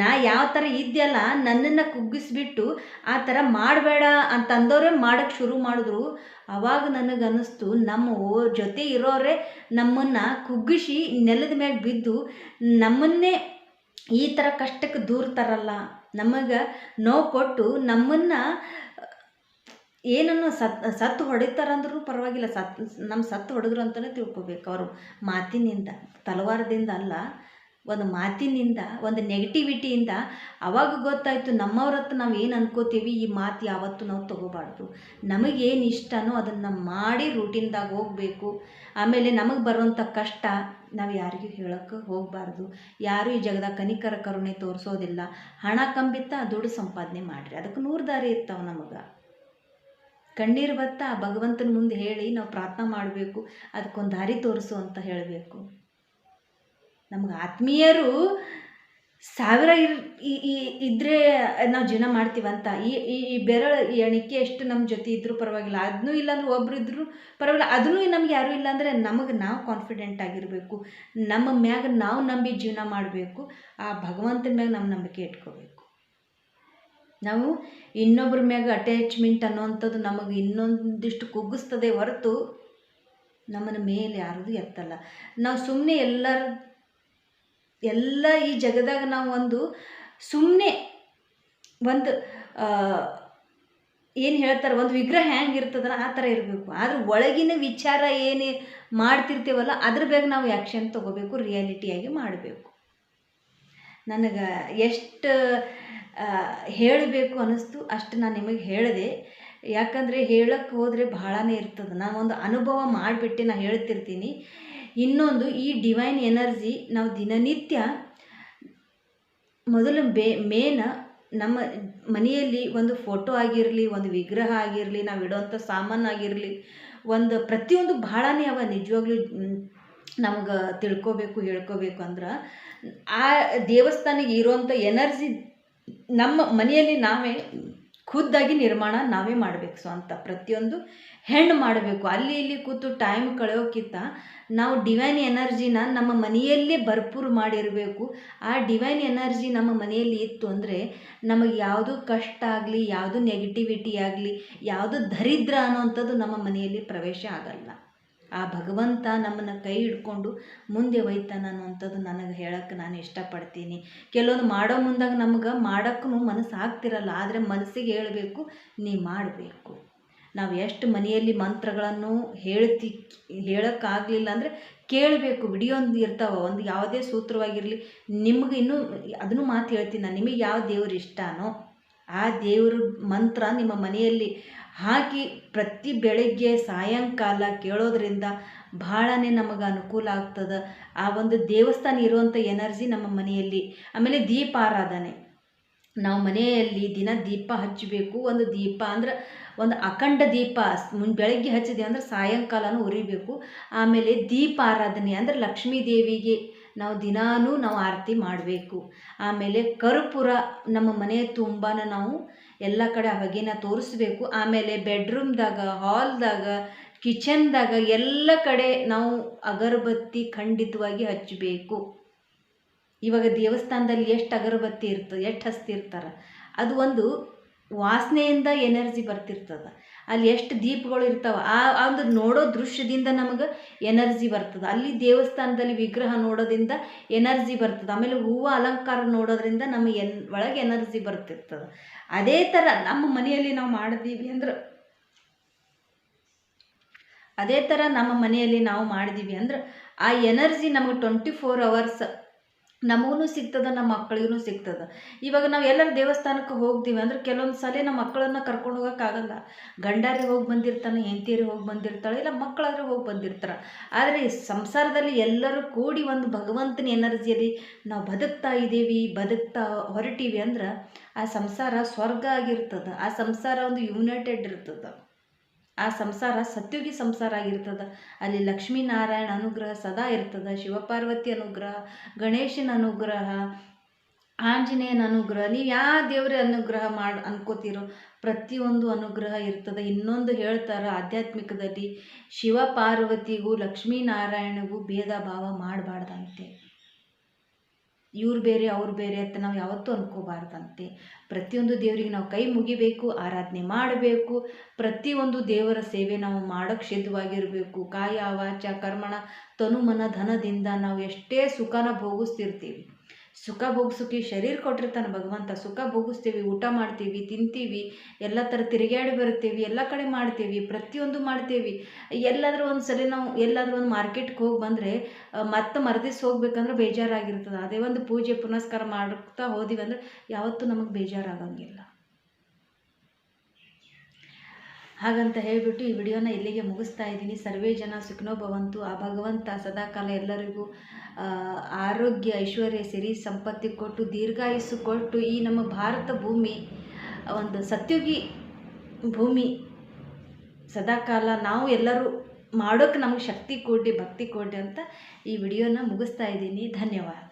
ನಾ ಯಾವ ಥರ ಇದ್ದೆಲ್ಲ ನನ್ನನ್ನು ಕುಗ್ಗಿಸ್ಬಿಟ್ಟು ಆ ಥರ ಮಾಡಬೇಡ ಅಂತಂದವರೇ ಮಾಡೋಕ್ಕೆ ಶುರು ಮಾಡಿದ್ರು. ಅವಾಗ ನನಗೆ ಅನ್ನಿಸ್ತು ನಮ್ಮ ಜೊತೆ ಇರೋರೇ ನಮ್ಮನ್ನು ಕುಗ್ಗಿಸಿ ನೆಲದ ಮೇಲೆ ಬಿದ್ದು ನಮ್ಮನ್ನೇ ಈ ಥರ ಕಷ್ಟಕ್ಕೆ ದೂರ್ತಾರಲ್ಲ ನಮಗೆ ನೋವು ಕೊಟ್ಟು ನಮ್ಮನ್ನು ಏನನ್ನು ಸತ್, ಸತ್ತು ಹೊಡಿತಾರಂದ್ರೂ ಪರವಾಗಿಲ್ಲ. ಸತ್ ನಮ್ಮ ಸತ್ತು ಹೊಡೆದ್ರು ಅಂತಲೇ ತಿಳ್ಕೊಬೇಕು ಅವರು. ಮಾತಿನಿಂದ, ತಲವಾರದಿಂದ ಅಲ್ಲ ಒಂದು ಮಾತಿನಿಂದ, ಒಂದು ನೆಗೆಟಿವಿಟಿಯಿಂದ ಅವಾಗ ಗೊತ್ತಾಯಿತು ನಮ್ಮವ್ರ ಹತ್ರ ನಾವು ಏನು ಅನ್ಕೋತೀವಿ, ಈ ಮಾತು ಯಾವತ್ತೂ ನಾವು ತೊಗೋಬಾರ್ದು. ನಮಗೇನು ಇಷ್ಟನೋ ಅದನ್ನು ಮಾಡಿ ರೂಟೀನ್ದಾಗ ಹೋಗಬೇಕು. ಆಮೇಲೆ ನಮಗೆ ಬರುವಂಥ ಕಷ್ಟ ನಾವು ಯಾರಿಗೂ ಹೇಳೋಕ್ಕೆ ಹೋಗಬಾರ್ದು. ಯಾರು ಈ ಜಗದಾಗ ಕನಿಕರ ಕರುಣೆ ತೋರಿಸೋದಿಲ್ಲ. ಹಣ ಕಂಬಿತ್ತ ದುಡ್ಡು ಸಂಪಾದನೆ ಮಾಡಿರಿ. ಅದಕ್ಕೆ ನೂರು ದಾರಿ ಇರ್ತಾವೆ ನಮಗೆ. ಕಣ್ಣೀರು ಬತ್ತ ಭಗವಂತನ ಮುಂದೆ ಹೇಳಿ ನಾವು ಪ್ರಾರ್ಥನೆ ಮಾಡಬೇಕು. ಅದಕ್ಕೊಂದು ದಾರಿ ತೋರಿಸು ಅಂತ ಹೇಳಬೇಕು. ನಮ್ಗೆ ಆತ್ಮೀಯರು ಸಾವಿರ ಇರ್ ಇದ್ರೆ ನಾವು ಜೀವನ ಮಾಡ್ತೀವಂತ. ಈ ಈ ಬೆರಳು ಎಣಿಕೆ ಎಷ್ಟು ನಮ್ಮ ಜೊತೆ ಇದ್ರೂ ಪರವಾಗಿಲ್ಲ. ಅದನ್ನೂ ಇಲ್ಲಾಂದ್ರೆ ಒಬ್ರು ಇದ್ರೂ ಪರವಾಗಿಲ್ಲ. ಅದನ್ನೂ ನಮ್ಗೆ ಯಾರೂ ಇಲ್ಲಾಂದರೆ ನಮಗೆ ನಾವು ಕಾನ್ಫಿಡೆಂಟ್ ಆಗಿರಬೇಕು. ನಮ್ಮ ಮ್ಯಾಗ ನಾವು ನಂಬಿ ಜೀವನ ಮಾಡಬೇಕು. ಆ ಭಗವಂತನ ಮ್ಯಾಗ ನಮ್ಮ ನಂಬಿಕೆ ಇಟ್ಕೋಬೇಕು. ನಾವು ಇನ್ನೊಬ್ಬರ ಮ್ಯಾಗ ಅಟ್ಯಾಚ್ಮೆಂಟ್ ಅನ್ನೋವಂಥದ್ದು ನಮಗೆ ಇನ್ನೊಂದಿಷ್ಟು ಕುಗ್ಗಿಸ್ತದೆ ಹೊರತು ನಮ್ಮನ್ನ ಮೇಲೆ ಯಾರದು ಎತ್ತಲ್ಲ. ನಾವು ಸುಮ್ಮನೆ ಎಲ್ಲರ ಎಲ್ಲ ಈ ಜಗದಾಗ ನಾವು ಒಂದು ಸುಮ್ಮನೆ ಒಂದು ಏನು ಹೇಳ್ತಾರೆ, ಒಂದು ವಿಗ್ರಹ ಹೆಂಗೆ ಇರ್ತದಲ್ಲ ಆ ಥರ ಇರಬೇಕು. ಆದ್ರೆ ಒಳಗಿನ ವಿಚಾರ ಏನು ಮಾಡ್ತಿರ್ತೀವಲ್ಲ ಅದ್ರ ಬಗ್ಗೆ ನಾವು ಆ್ಯಕ್ಷನ್ ತೊಗೋಬೇಕು ರಿಯಾಲಿಟಿಯಾಗಿ ಮಾಡಬೇಕು. ನನಗೆ ಎಷ್ಟು ಹೇಳಬೇಕು ಅನ್ನಿಸ್ತು ಅಷ್ಟು ನಾನು ನಿಮಗೆ ಹೇಳಿದೆ. ಯಾಕಂದರೆ ಹೇಳಕ್ಕೆ ಹೋದರೆ ಭಾಳನೇ ಇರ್ತದೆ. ನಾನು ಒಂದು ಅನುಭವ ಮಾಡಿಬಿಟ್ಟು ನಾನು ಹೇಳ್ತಿರ್ತೀನಿ. ಇನ್ನೊಂದು ಈ ಡಿವೈನ್ ಎನರ್ಜಿ ನಾವು ದಿನನಿತ್ಯ ಮೊದಲು ಬೇ ಮೇನ ನಮ್ಮ ಮನೆಯಲ್ಲಿ ಒಂದು ಫೋಟೋ ಆಗಿರಲಿ, ಒಂದು ವಿಗ್ರಹ ಆಗಿರಲಿ, ನಾವು ಇಡೋವಂಥ ಸಾಮಾನು ಆಗಿರಲಿ, ಒಂದು ಪ್ರತಿಯೊಂದು ಭಾಳನೇ ಅವ ನಿಜವಾಗ್ಲೂ ನಮ್ಗೆ ತಿಳ್ಕೋಬೇಕು, ಹೇಳ್ಕೋಬೇಕು ಅಂದ್ರೆ ಆ ದೇವಸ್ಥಾನಕ್ಕೆ ಇರೋವಂಥ ಎನರ್ಜಿ ನಮ್ಮ ಮನೆಯಲ್ಲಿ ನಾವೇ ಖುದ್ದಾಗಿ ನಿರ್ಮಾಣ ನಾವೇ ಮಾಡಬೇಕು. ಸ್ವಂತ ಪ್ರತಿಯೊಂದು ಹೆಣ್ಣು ಮಾಡಬೇಕು. ಅಲ್ಲಿ ಇಲ್ಲಿ ಕೂತು ಟೈಮ್ ಕಳೆಯೋಕ್ಕಿಂತ ನಾವು ಡಿವೈನ್ ಎನರ್ಜಿನ ನಮ್ಮ ಮನೆಯಲ್ಲೇ ಭರ್ಪೂರು ಮಾಡಿರಬೇಕು. ಆ ಡಿವೈನ್ ಎನರ್ಜಿ ನಮ್ಮ ಮನೆಯಲ್ಲಿ ಇತ್ತು ಅಂದರೆ ನಮಗೆ ಯಾವುದು ಕಷ್ಟ ಆಗಲಿ, ಯಾವುದು ನೆಗೆಟಿವಿಟಿ ಆಗಲಿ, ಯಾವುದು ದರಿದ್ರ ಅನ್ನೋವಂಥದ್ದು ನಮ್ಮ ಮನೆಯಲ್ಲಿ ಪ್ರವೇಶ ಆಗಲ್ಲ. ಆ ಭಗವಂತ ನಮ್ಮನ್ನು ಕೈ ಹಿಡ್ಕೊಂಡು ಮುಂದೆ ಒಯ್ತಾನ ಅನ್ನುವಂಥದ್ದು ನನಗೆ ಹೇಳಕ್ಕೆ ನಾನು ಇಷ್ಟಪಡ್ತೀನಿ. ಕೆಲವೊಂದು ಮಾಡೋ ಮುಂದಾಗ ನಮ್ಗೆ ಮಾಡೋಕ್ಕೂ ಮನಸ್ಸು ಆಗ್ತಿರಲ್ಲ, ಆದರೆ ಮನಸ್ಸಿಗೆ ಹೇಳಬೇಕು, ನೀ ಮಾಡಬೇಕು. ನಾವು ಎಷ್ಟು ಮನೆಯಲ್ಲಿ ಮಂತ್ರಗಳನ್ನು ಹೇಳ್ತಿ, ಹೇಳೋಕ್ಕಾಗಲಿಲ್ಲ ಅಂದರೆ ಕೇಳಬೇಕು ವಿಡಿಯೋ ಒಂದು ಇರ್ತಾವೆ, ಒಂದು ಯಾವುದೇ ಸೂತ್ರವಾಗಿರಲಿ, ನಿಮ್ಗೆ ಇನ್ನೂ ಅದನ್ನು ಮಾತು ಹೇಳ್ತೀನಿ ನಾನು, ನಿಮಗೆ ಯಾವ ದೇವ್ರು ಇಷ್ಟನೋ. ಆ ದೇವರ ಮಂತ್ರ ನಿಮ್ಮ ಮನೆಯಲ್ಲಿ ಹಾಕಿ ಪ್ರತಿ ಬೆಳಗ್ಗೆ ಸಾಯಂಕಾಲ ಕೇಳೋದ್ರಿಂದ ಭಾಳನೇ ನಮಗೆ ಅನುಕೂಲ ಆಗ್ತದೆ. ಆ ಒಂದು ದೇವಸ್ಥಾನ ಇರುವಂಥ ಎನರ್ಜಿ ನಮ್ಮ ಮನೆಯಲ್ಲಿ. ಆಮೇಲೆ ದೀಪಾರಾಧನೆ ನಾವು ಮನೆಯಲ್ಲಿ ದಿನ ದೀಪ ಹಚ್ಚಬೇಕು. ಒಂದು ದೀಪ ಅಂದ್ರೆ ಒಂದು ಅಖಂಡ ದೀಪ ಮುನ್ ಬೆಳಗ್ಗೆ ಹಚ್ಚಿದೆ ಅಂದ್ರೆ ಸಾಯಂಕಾಲನೂ ಉರಿಬೇಕು. ಆಮೇಲೆ ದೀಪ ಆರಾಧನೆ ಅಂದ್ರೆ ಲಕ್ಷ್ಮೀ ದೇವಿಗೆ ನಾವು ದಿನಾನೂ ನಾವು ಆರತಿ ಮಾಡಬೇಕು. ಆಮೇಲೆ ಕರ್ಪೂರ ನಮ್ಮ ಮನೆ ತುಂಬಾ ನಾವು ಎಲ್ಲ ಕಡೆ ಹೊಗೆನ ತೋರಿಸ್ಬೇಕು. ಆಮೇಲೆ ಬೆಡ್ರೂಮ್ದಾಗ ಹಾಲ್ದಾಗ ಕಿಚನ್ದಾಗ ಎಲ್ಲ ಕಡೆ ನಾವು ಅಗರಬತ್ತಿ ಖಂಡಿತವಾಗಿ ಹಚ್ಚಬೇಕು ಇವಾಗ ದೇವಸ್ಥಾನದಲ್ಲಿ ಎಷ್ಟು ಅಗರಬತ್ತಿ ಇರ್ತದೆ ಎಷ್ಟು ಹಚ್ತಿರ್ತಾರೆ ಅದು ಒಂದು ವಾಸನೆಯಿಂದ ಎನರ್ಜಿ ಬರ್ತಿರ್ತದೆ. ಅಲ್ಲಿ ಎಷ್ಟು ದೀಪಗಳು ಇರ್ತಾವೆ, ಆ ಒಂದು ನೋಡೋ ದೃಶ್ಯದಿಂದ ನಮಗೆ ಎನರ್ಜಿ ಬರ್ತದೆ. ಅಲ್ಲಿ ದೇವಸ್ಥಾನದಲ್ಲಿ ವಿಗ್ರಹ ನೋಡೋದ್ರಿಂದ ಎನರ್ಜಿ ಬರ್ತದೆ. ಆಮೇಲೆ ಹೂವು ಅಲಂಕಾರ ನೋಡೋದ್ರಿಂದ ನಮಗೆ ಎನ್, ಒಳಗೆ ಎನರ್ಜಿ ಬರ್ತಿರ್ತದೆ. ಅದೇ ಥರ ನಮ್ಮ ಮನೆಯಲ್ಲಿ ನಾವು ಮಾಡಿದೀವಿ ಅಂದ್ರೆ, ಅದೇ ಥರ ನಮ್ಮ ಮನೆಯಲ್ಲಿ ನಾವು ಮಾಡಿದೀವಿ ಅಂದ್ರೆ, ಆ ಎನರ್ಜಿ ನಮಗೆ ಟ್ವೆಂಟಿ ಫೋರ್ ಅವರ್ಸ್ ನಮಗೂ ಸಿಗ್ತದೆ, ನಮ್ಮ ಮಕ್ಕಳಿಗೂ ಸಿಗ್ತದೆ. ಇವಾಗ ನಾವು ಎಲ್ಲರ ದೇವಸ್ಥಾನಕ್ಕೆ ಹೋಗ್ತೀವಿ ಅಂದ್ರೆ ಕೆಲವೊಂದು ಸಲ ನಮ್ಮ ಮಕ್ಕಳನ್ನ ಕರ್ಕೊಂಡು ಹೋಗೋಕ್ಕಾಗಲ್ಲ ಗಂಡಾರೆ ಹೋಗಿ ಬಂದಿರ್ತಾನೆ ಹೆಂಡತಿಯರಿಗೆ ಹೋಗಿ ಬಂದಿರ್ತಾಳೆ, ಇಲ್ಲ ಮಕ್ಕಳಾದ್ರೆ ಹೋಗಿ ಬಂದಿರ್ತಾರೆ. ಆದರೆ ಸಂಸಾರದಲ್ಲಿ ಎಲ್ಲರೂ ಕೂಡಿ ಒಂದು ಭಗವಂತನ ಎನರ್ಜಿಯಲ್ಲಿ ನಾವು ಬದುಕ್ತಾ ಇದ್ದೀವಿ, ಬದುಕ್ತಾ ಹೊರಟೀವಿ ಅಂದ್ರೆ ಆ ಸಂಸಾರ ಸ್ವರ್ಗ ಆಗಿರ್ತದೆ. ಆ ಸಂಸಾರ ಒಂದು ಯುನೈಟೆಡ್ ಇರ್ತದೆ. ಆ ಸಂಸಾರ ಸತ್ಯುಗಿ ಸಂಸಾರ ಆಗಿರ್ತದೆ. ಅಲ್ಲಿ ಲಕ್ಷ್ಮೀನಾರಾಯಣ ಅನುಗ್ರಹ ಸದಾ ಇರ್ತದೆ. ಶಿವಪಾರ್ವತಿ ಅನುಗ್ರಹ, ಗಣೇಶನ ಅನುಗ್ರಹ, ಆಂಜನೇಯನ ಅನುಗ್ರಹ, ನೀವು ಯಾವ ದೇವ್ರ ಅನುಗ್ರಹ ಮಾಡಿ ಅನ್ಕೋತಿರೋ ಪ್ರತಿಯೊಂದು ಅನುಗ್ರಹ ಇರ್ತದೆ. ಇನ್ನೊಂದು ಹೇಳ್ತಾರೆ ಆಧ್ಯಾತ್ಮಿಕದಲ್ಲಿ ಶಿವ ಪಾರ್ವತಿಗೂ ಲಕ್ಷ್ಮೀನಾರಾಯಣಗೂ ಭೇದ ಭಾವ ಮಾಡಬಾರ್ದಂತೆ ಇವ್ರು ಬೇರೆ, ಅವ್ರು ಬೇರೆ ಅಂತ ನಾವು ಯಾವತ್ತೂ ಅನ್ಕೋಬಾರ್ದಂತೆ. ಪ್ರತಿಯೊಂದು ದೇವರಿಗೆ ನಾವು ಕೈ ಮುಗಿಬೇಕು, ಆರಾಧನೆ ಮಾಡಬೇಕು. ಪ್ರತಿಯೊಂದು ದೇವರ ಸೇವೆ ನಾವು ಮಾಡೋಕ್ಕೆ ಸಿದ್ಧವಾಗಿರಬೇಕು ಕಾಯ, ವಾಚ, ಕರ್ಮಣ, ತನುಮನ ಧನದಿಂದ ನಾವು ಎಷ್ಟೇ ಸುಖನ ಭೋಗಿಸ್ತಿರ್ತೀವಿ. ಸುಖ ಭೋಗಿಸೋಕೆ ಶರೀರ ಕೊಟ್ಟಿರ್ತಾನೆ ಭಗವಂತ. ಸುಖ ಭೋಗಿಸ್ತೀವಿ, ಊಟ ಮಾಡ್ತೀವಿ, ತಿಂತೀವಿ, ಎಲ್ಲ ಥರ ತಿರುಗಾಡಿ ಬರ್ತೀವಿ ಎಲ್ಲ ಕಡೆ ಮಾಡ್ತೀವಿ, ಪ್ರತಿಯೊಂದು ಮಾಡ್ತೀವಿ. ಎಲ್ಲಾದರೂ ಒಂದು ಸಲ ನಾವು ಎಲ್ಲಾದರೂ ಒಂದು ಮಾರ್ಕೆಟ್ಗೆ ಹೋಗಿ ಬಂದರೆ ಮತ್ತೆ ಮರದಿಸ್ ಹೋಗ್ಬೇಕಂದ್ರೆ ಬೇಜಾರಾಗಿರ್ತದೆ. ಅದೇ ಒಂದು ಪೂಜೆ ಪುನಸ್ಕಾರ ಮಾಡ್ತಾ ಹೋದಿವಿ ಅಂದ್ರೆ ಯಾವತ್ತೂ ನಮಗೆ ಬೇಜಾರಾಗಂಗಿಲ್ಲ. ಹಾಗಂತ ಹೇಳಿಬಿಟ್ಟು ಈ ವಿಡಿಯೋನ ಇಲ್ಲಿಗೆ ಮುಗಿಸ್ತಾ ಇದ್ದೀನಿ. ಸರ್ವೇ ಜನ ಸುಖನೋ ಭವಂತು ಆ ಭಗವಂತ ಸದಾಕಾಲ ಎಲ್ಲರಿಗೂ ಆರೋಗ್ಯ, ಐಶ್ವರ್ಯ, ಸಿರಿ ಸಂಪತ್ತಿ ಕೊಟ್ಟು, ದೀರ್ಘಾಯುಸ್ಸು ಕೊಟ್ಟು ಈ ನಮ್ಮ ಭಾರತ ಭೂಮಿ, ಒಂದು ಸತ್ಯುಗಿ ಭೂಮಿ. ಸದಾಕಾಲ ನಾವು ಎಲ್ಲರೂ ಮಾಡೋಕ್ಕೆ ನಮಗೆ ಶಕ್ತಿ ಕೊಡಿ, ಭಕ್ತಿ ಕೊಡಿ ಅಂತ ಈ ವಿಡಿಯೋನ ಮುಗಿಸ್ತಾ ಇದ್ದೀನಿ. ಧನ್ಯವಾದ.